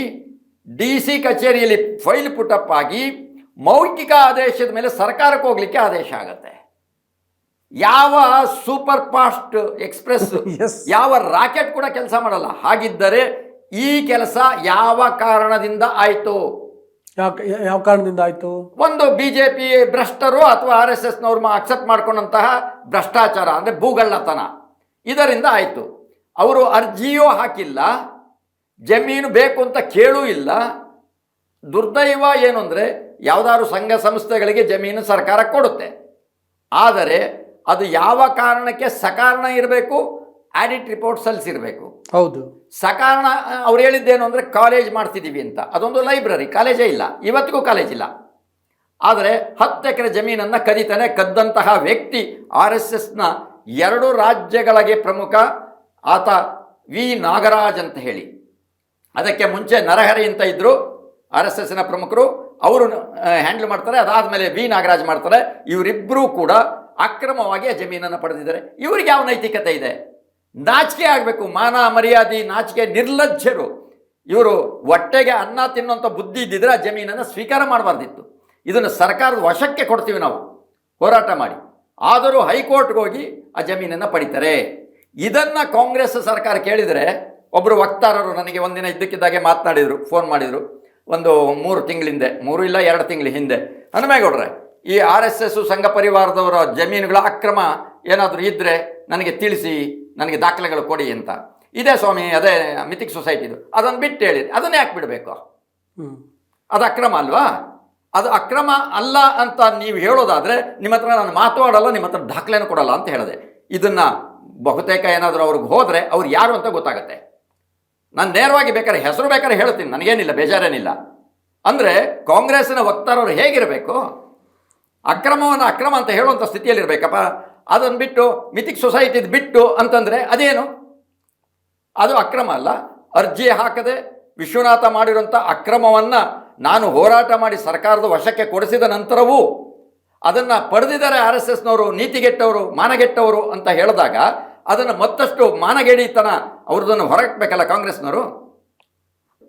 ಡಿ ಸಿ ಕಚೇರಿಯಲ್ಲಿ ಫೈಲ್ ಪುಟಪ್ ಆಗಿ ಮೌಖಿಕ ಆದೇಶದ ಮೇಲೆ ಸರ್ಕಾರಕ್ಕೆ ಹೋಗ್ಲಿಕ್ಕೆ ಆದೇಶ ಆಗುತ್ತೆ. ಯಾವ ಸೂಪರ್ ಫಾಸ್ಟ್ ಎಕ್ಸ್ಪ್ರೆಸ್. ಯಾವ ರಾಕೆಟ್ ಕೂಡ ಕೆಲಸ ಮಾಡಲ್ಲ. ಹಾಗಿದ್ದರೆ ಈ ಕೆಲಸ ಯಾವ ಕಾರಣದಿಂದ ಆಯಿತು? ಯಾವ ಕಾರಣದಿಂದ ಆಯ್ತು? ಒಂದು ಬಿ ಜೆ ಪಿ ಭ್ರಷ್ಟರು ಅಥವಾ ಆರ್ ಎಸ್ ಎಸ್ನವ್ರು ಅಕ್ಸೆಪ್ಟ್ ಮಾಡ್ಕೊಂಡಂತಹ ಭ್ರಷ್ಟಾಚಾರ ಅಂದರೆ ಭೂಗಳ್ಳತನ ಇದರಿಂದ ಆಯಿತು. ಅವರು ಅರ್ಜಿಯೂ ಹಾಕಿಲ್ಲ. ಜಮೀನು ಬೇಕು ಅಂತ ಕೇಳೂ ಇಲ್ಲ. ದುರ್ದೈವ ಏನು ಅಂದರೆ ಯಾವುದಾದ್ರು ಸಂಘ ಸಂಸ್ಥೆಗಳಿಗೆ ಜಮೀನು ಸರ್ಕಾರ ಕೊಡುತ್ತೆ. ಆದರೆ ಅದು ಯಾವ ಕಾರಣಕ್ಕೆ ಸಕಾರಣ ಇರಬೇಕು? ಆಡಿಟ್ ರಿಪೋರ್ಟ್ ಸಲ್ಲಿಸಿರಬೇಕು ಹೌದು. ಸಕಾರಣ ಅವ್ರು ಹೇಳಿದ್ದೇನು ಅಂದರೆ ಕಾಲೇಜ್ ಮಾಡ್ತಿದ್ದೀವಿ ಅಂತ. ಅದೊಂದು ಲೈಬ್ರರಿ ಕಾಲೇಜೇ ಇಲ್ಲ. ಇವತ್ತಿಗೂ ಕಾಲೇಜ್ ಇಲ್ಲ. ಆದರೆ ಹತ್ತು ಎಕರೆ ಜಮೀನನ್ನು ಕದೀತಾನೆ ಕದ್ದಂತಹ ವ್ಯಕ್ತಿ ಆರ್ ಎಸ್ ಎಸ್ನ ಎರಡು ರಾಜ್ಯಗಳಿಗೆ ಪ್ರಮುಖ ಆತ ವಿ ನಾಗರಾಜ್ ಅಂತ ಹೇಳಿ. ಅದಕ್ಕೆ ಮುಂಚೆ ನರಹರಿ ಅಂತ ಇದ್ದರು ಆರ್ ಎಸ್ ಪ್ರಮುಖರು. ಅವರು ಹ್ಯಾಂಡಲ್ ಮಾಡ್ತಾರೆ, ಅದಾದಮೇಲೆ ವಿ ನಾಗರಾಜ್ ಮಾಡ್ತಾರೆ. ಇವರಿಬ್ಬರೂ ಕೂಡ ಅಕ್ರಮವಾಗಿ ಆ ಜಮೀನನ್ನು ಪಡೆದಿದ್ದಾರೆ. ಇವರಿಗೆ ಯಾವ ನೈತಿಕತೆ ಇದೆ? ನಾಚಿಕೆ ಆಗಬೇಕು, ಮಾನ, ಮರ್ಯಾದೆ, ನಾಚಿಕೆ, ನಿರ್ಲಜ್ಜರು. ಇವರು ಹೊಟ್ಟೆಗೆ ಅನ್ನ ತಿನ್ನುವಂಥ ಬುದ್ಧಿ ಇದ್ದಿದ್ರೆ ಆ ಜಮೀನನ್ನು ಸ್ವೀಕಾರ ಮಾಡಬಾರ್ದಿತ್ತು. ಇದನ್ನು ಸರ್ಕಾರದ ವಶಕ್ಕೆ ಕೊಡ್ತೀವಿ ನಾವು. ಹೋರಾಟ ಮಾಡಿ. ಆದರೂ ಹೈಕೋರ್ಟ್ಗೆ ಹೋಗಿ ಆ ಜಮೀನನ್ನು ಪಡಿತಾರೆ. ಇದನ್ನು ಕಾಂಗ್ರೆಸ್ ಸರ್ಕಾರ ಕೇಳಿದರೆ ಒಬ್ಬರು ವಕ್ತಾರರು ನನಗೆ ಒಂದಿನ ಇದ್ದಕ್ಕಿದ್ದಾಗೆ ಮಾತನಾಡಿದರು ಫೋನ್ ಮಾಡಿದರು. ಒಂದು ಮೂರು ತಿಂಗಳಿಂದೆ ಮೂರು ಇಲ್ಲ ಎರಡು ತಿಂಗಳ ಹಿಂದೆ. ಹನುಮೇಗೌಡ್ರೆ ಈ ಆರ್ ಎಸ್ ಎಸ್ ಸಂಘ ಪರಿವಾರದವರ ಜಮೀನುಗಳ ಅಕ್ರಮ ಏನಾದರೂ ಇದ್ದರೆ ನನಗೆ ತಿಳಿಸಿ ನನಗೆ ದಾಖಲೆಗಳು ಕೊಡಿ ಅಂತ. ಇದೇ ಸ್ವಾಮಿ ಅದೇ ಮಿಥಿಕ್ ಸೊಸೈಟಿದು ಅದನ್ನು ಬಿಟ್ಟು ಹೇಳಿ ಅದನ್ನೇ ಯಾಕೆ ಬಿಡಬೇಕು? ಅದು ಅಕ್ರಮ ಅಲ್ವಾ? ಅದು ಅಕ್ರಮ ಅಲ್ಲ ಅಂತ ನೀವು ಹೇಳೋದಾದರೆ ನಿಮ್ಮ ಹತ್ರ ನಾನು ಮಾತಾಡಲ್ಲ ನಿಮ್ಮ ಹತ್ರ ದಾಖಲೆನೂ ಕೊಡಲ್ಲ ಅಂತ ಹೇಳಿದೆ. ಇದನ್ನು ಬಹುತೇಕ ಏನಾದರೂ ಅವ್ರಿಗೆ ಹೋದರೆ ಅವ್ರು ಯಾರು ಅಂತ ಗೊತ್ತಾಗುತ್ತೆ. ನಾನು ನೇರವಾಗಿ ಬೇಕಾದ್ರೆ ಹೆಸರು ಬೇಕಾದ್ರೆ ಹೇಳ್ತೀನಿ, ನನಗೇನಿಲ್ಲ, ಬೇಜಾರೇನಿಲ್ಲ. ಅಂದರೆ ಕಾಂಗ್ರೆಸ್ಸಿನ ವಕ್ತಾರರು ಹೇಗಿರಬೇಕು? ಅಕ್ರಮವನ್ನು ಅಕ್ರಮ ಅಂತ ಹೇಳುವಂಥ ಸ್ಥಿತಿಯಲ್ಲಿರಬೇಕಪ್ಪ ಅದನ್ನು ಬಿಟ್ಟು ಮಿಥಿಕ್ ಸೊಸೈಟಿದು ಬಿಟ್ಟು ಅಂತಂದರೆ ಅದೇನು? ಅದು ಅಕ್ರಮ ಅಲ್ಲ. ಅರ್ಜಿ ಹಾಕದೆ ವಿಶ್ವನಾಥ ಮಾಡಿರುವಂಥ ಅಕ್ರಮವನ್ನು ನಾನು ಹೋರಾಟ ಮಾಡಿ ಸರ್ಕಾರದ ವಶಕ್ಕೆ ಕೊಡಿಸಿದ ನಂತರವೂ ಅದನ್ನು ಪಡೆದಿದ್ದಾರೆ ಆರ್ ಎಸ್ ಎಸ್ನವರು, ನೀತಿಗೆಟ್ಟವರು, ಮಾನಗೆಟ್ಟವರು ಅಂತ ಹೇಳಿದಾಗ ಅದನ್ನು ಮತ್ತಷ್ಟು ಮಾನಗೇಡಿತನ ಅವ್ರದ್ದನ್ನು ಹೊರಗಬೇಕಲ್ಲ ಕಾಂಗ್ರೆಸ್ನವರು?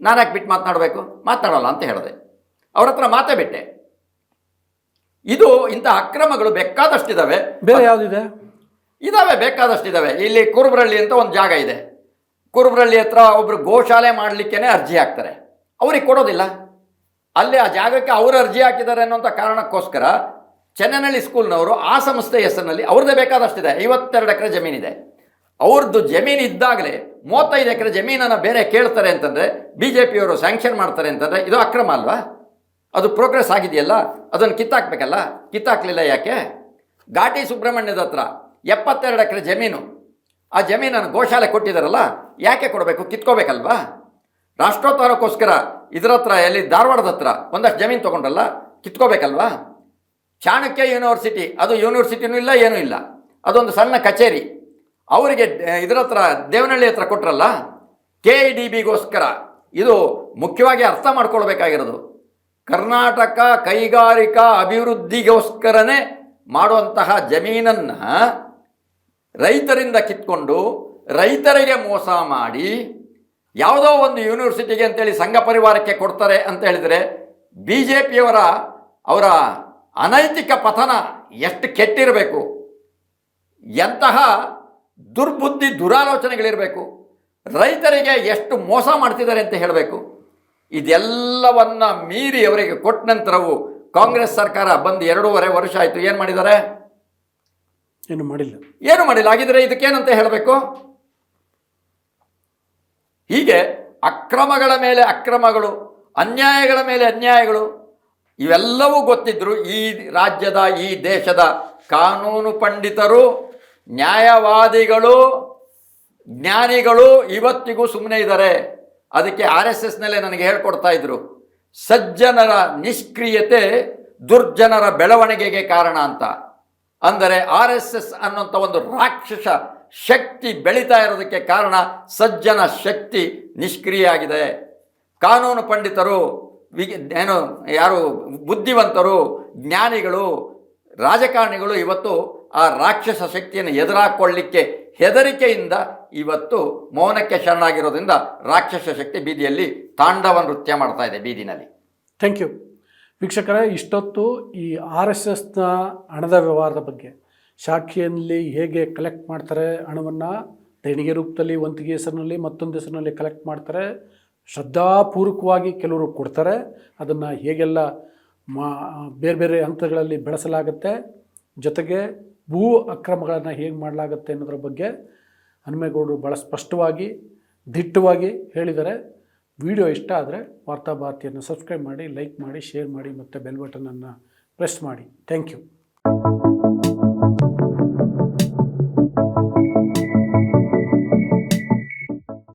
ನಾನು ಯಾಕೆ ಬಿಟ್ಟು ಮಾತನಾಡಬೇಕು? ಮಾತನಾಡಲ್ಲ ಅಂತ ಹೇಳಿದೆ. ಅವ್ರ ಹತ್ರ ಮಾತೇ ಬಿಟ್ಟೆ. ಇದು ಇಂಥ ಅಕ್ರಮಗಳು ಬೇಕಾದಷ್ಟಿದ್ದಾವೆ ಬೇರೆ ಯಾವುದಿದೆ? ಇದಾವೆ ಬೇಕಾದಷ್ಟಿದ್ದಾವೆ ಇಲ್ಲಿ ಕುರುಬ್ರಳ್ಳಿ ಅಂತ ಒಂದು ಜಾಗ ಇದೆ. ಕುರುಬ್ರಳ್ಳಿ ಹತ್ರ ಒಬ್ರು ಗೋಶಾಲೆ ಮಾಡಲಿಕ್ಕೇ ಅರ್ಜಿ ಹಾಕ್ತಾರೆ. ಅವ್ರಿಗೆ ಕೊಡೋದಿಲ್ಲ. ಅಲ್ಲಿ ಆ ಜಾಗಕ್ಕೆ ಅವರು ಅರ್ಜಿ ಹಾಕಿದ್ದಾರೆ ಅನ್ನೋಂಥ ಕಾರಣಕ್ಕೋಸ್ಕರ ಚೆನ್ನನಹಳ್ಳಿ ಸ್ಕೂಲ್ನವರು ಆ ಸಂಸ್ಥೆ ಹೆಸರಿನಲ್ಲಿ ಅವ್ರದ್ದೇ ಬೇಕಾದಷ್ಟಿದೆ. ಐವತ್ತೆರಡು ಎಕರೆ ಜಮೀನಿದೆ. ಅವ್ರದ್ದು ಜಮೀನು ಇದ್ದಾಗಲೇ ಮೂವತ್ತೈದು ಎಕರೆ ಜಮೀನನ್ನು ಬೇರೆ ಕೇಳ್ತಾರೆ ಅಂತಂದರೆ ಬಿ ಜೆ ಪಿಯವರು ಸ್ಯಾಂಕ್ಷನ್ ಮಾಡ್ತಾರೆ ಅಂತಂದರೆ ಇದು ಅಕ್ರಮ ಅಲ್ವಾ? ಅದು ಪ್ರೋಗ್ರೆಸ್ ಆಗಿದೆಯಲ್ಲ? ಅದನ್ನು ಕಿತ್ತಾಕ್ಬೇಕಲ್ಲ? ಕಿತ್ತಾಕ್ಲಿಲ್ಲ ಯಾಕೆ? ಘಾಟಿ ಸುಬ್ರಹ್ಮಣ್ಯದ ಹತ್ರ ಎಪ್ಪತ್ತೆರಡು ಎಕರೆ ಜಮೀನು. ಆ ಜಮೀನನ್ನು ಗೋಶಾಲೆ ಕೊಟ್ಟಿದ್ದಾರಲ್ಲ ಯಾಕೆ ಕೊಡಬೇಕು? ಕಿತ್ಕೋಬೇಕಲ್ವಾ? ರಾಷ್ಟ್ರೋದ್ಧಾರಕ್ಕೋಸ್ಕರ ಇದ್ರ ಹತ್ರ, ಎಲ್ಲಿ ಧಾರವಾಡದ ಹತ್ರ ಒಂದಷ್ಟು ಜಮೀನು ತೊಗೊಂಡ್ರಲ್ಲ, ಕಿತ್ಕೋಬೇಕಲ್ವಾ? ಚಾಣಕ್ಯ ಯೂನಿವರ್ಸಿಟಿ, ಅದು ಯೂನಿವರ್ಸಿಟಿನೂ ಇಲ್ಲ, ಏನೂ ಇಲ್ಲ. ಅದೊಂದು ಸಣ್ಣ ಕಚೇರಿ. ಅವರಿಗೆ ಇದರ ಹತ್ರ, ದೇವನಹಳ್ಳಿ ಹತ್ರ ಕೊಟ್ರಲ್ಲ, ಕೆ ಇ ಡಿ ಬಿಗೋಸ್ಕರ. ಇದು ಮುಖ್ಯವಾಗಿ ಅರ್ಥ ಮಾಡ್ಕೊಳ್ಬೇಕಾಗಿರೋದು. ಕರ್ನಾಟಕ ಕೈಗಾರಿಕಾ ಅಭಿವೃದ್ಧಿಗೋಸ್ಕರನೇ ಮಾಡುವಂತಹ ಜಮೀನನ್ನು ರೈತರಿಂದ ಕಿತ್ಕೊಂಡು ರೈತರಿಗೆ ಮೋಸ ಮಾಡಿ ಯಾವುದೋ ಒಂದು ಯೂನಿವರ್ಸಿಟಿಗೆ ಅಂತೇಳಿ ಸಂಘ ಪರಿವಾರಕ್ಕೆ ಕೊಡ್ತಾರೆ ಅಂತ ಹೇಳಿದರೆ, ಬಿ ಜೆ ಪಿಯವರ ಅವರ ಅನೈತಿಕ ಪತನ ಎಷ್ಟು ಕೆಟ್ಟಿರಬೇಕು? ಎಂತಹ ದುರ್ಬುದ್ಧಿ ದುರಾಲೋಚನೆಗಳಿರಬೇಕು? ರೈತರಿಗೆ ಎಷ್ಟು ಮೋಸ ಮಾಡ್ತಿದ್ದಾರೆ ಅಂತ ಹೇಳಬೇಕು? ಇದೆಲ್ಲವನ್ನು ಮೀರಿ ಅವರಿಗೆ ಕೊಟ್ಟ ನಂತರವು ಕಾಂಗ್ರೆಸ್ ಸರ್ಕಾರ ಬಂದು ಎರಡೂವರೆ ವರ್ಷ ಆಯಿತು. ಏನು ಮಾಡಿದ್ದಾರೆ? ಏನು ಮಾಡಿಲ್ಲ. ಏನು ಮಾಡಿಲ್ಲ. ಆಗಿದ್ರೆ ಇದಕ್ಕೇನಂತ ಹೇಳಬೇಕು? ಹೀಗೆ ಅಕ್ರಮಗಳ ಮೇಲೆ ಅಕ್ರಮಗಳು ಅನ್ಯಾಯಗಳ ಮೇಲೆ ಅನ್ಯಾಯಗಳು ಇವೆಲ್ಲವೂ ಗೊತ್ತಿದ್ದರು ಈ ರಾಜ್ಯದ, ಈ ದೇಶದ ಕಾನೂನು ಪಂಡಿತರು, ನ್ಯಾಯವಾದಿಗಳು, ಜ್ಞಾನಿಗಳು ಇವತ್ತಿಗೂ ಸುಮ್ಮನೆ ಇದ್ದಾರೆ. ಅದಕ್ಕೆ ಆರ್ ಎಸ್ ಎಸ್ನಲ್ಲೇ ನನಗೆ ಹೇಳ್ಕೊಡ್ತಾ ಇದ್ರು. ಸಜ್ಜನರ ನಿಷ್ಕ್ರಿಯತೆ ದುರ್ಜನರ ಬೆಳವಣಿಗೆಗೆ ಕಾರಣ ಅಂತ. ಅಂದರೆ ಆರ್ ಎಸ್ ಎಸ್ ಅನ್ನೋಂಥ ಒಂದು ರಾಕ್ಷಸ ಶಕ್ತಿ ಬೆಳೀತಾ ಇರೋದಕ್ಕೆ ಕಾರಣ ಸಜ್ಜನ ಶಕ್ತಿ ನಿಷ್ಕ್ರಿಯ ಆಗಿದೆ. ಕಾನೂನು ಪಂಡಿತರು ಏನು ಯಾರು ಬುದ್ಧಿವಂತರು, ಜ್ಞಾನಿಗಳು, ರಾಜಕಾರಣಿಗಳು ಇವತ್ತು ಆ ರಾಕ್ಷಸ ಶಕ್ತಿಯನ್ನು ಎದುರಾಕೊಳ್ಳಿಕ್ಕೆ ಹೆದರಿಕೆಯಿಂದ ಇವತ್ತು ಮೌನಕ್ಕೆ ಶರಣಾಗಿರೋದ್ರಿಂದ ರಾಕ್ಷಸ ಶಕ್ತಿ ಬೀದಿಯಲ್ಲಿ ತಾಂಡವ ನೃತ್ಯ ಮಾಡ್ತಾ ಇದೆ ಬೀದಿನಲ್ಲಿ. ಥ್ಯಾಂಕ್ ಯು ವೀಕ್ಷಕರೇ, ಇಷ್ಟೊತ್ತು ಈ ಆರ್ ಎಸ್ ಎಸ್ನ ಹಣದ ವ್ಯವಹಾರದ ಬಗ್ಗೆ, ಶಾಖೆಯಲ್ಲಿ ಹೇಗೆ ಕಲೆಕ್ಟ್ ಮಾಡ್ತಾರೆ ಹಣವನ್ನು, ದೇಣಿಗೆ ರೂಪದಲ್ಲಿ, ಒಂತಿಗೆ ಹೆಸರಿನಲ್ಲಿ, ಮತ್ತೊಂದು ಹೆಸರಿನಲ್ಲಿ ಕಲೆಕ್ಟ್ ಮಾಡ್ತಾರೆ ಶ್ರದ್ಧಾಪೂರ್ವಕವಾಗಿ ಕೆಲವರು ಕೊಡ್ತಾರೆ. ಅದನ್ನು ಹೇಗೆಲ್ಲ ಮಾ, ಬೇರೆ ಬೇರೆ ಹಂತಗಳಲ್ಲಿ ಬೆಳೆಸಲಾಗುತ್ತೆ. ಜೊತೆಗೆ ಭೂ ಅಕ್ರಮಗಳನ್ನು ಹೇಗೆ ಮಾಡಲಾಗುತ್ತೆ ಅನ್ನೋದ್ರ ಬಗ್ಗೆ ಹನುಮೇಗೌಡರು ಭಾಳ ಸ್ಪಷ್ಟವಾಗಿ, ದಿಟ್ಟವಾಗಿ ಹೇಳಿದ್ದಾರೆ. ವಿಡಿಯೋ ಇಷ್ಟ ಆದರೆ ವಾರ್ತಾಭಾರತಿಯನ್ನು ಸಬ್ಸ್ಕ್ರೈಬ್ ಮಾಡಿ, ಲೈಕ್ ಮಾಡಿ, ಶೇರ್ ಮಾಡಿ ಮತ್ತು ಬೆಲ್ ಬಟನನ್ನು ಪ್ರೆಸ್ ಮಾಡಿ. Thank you.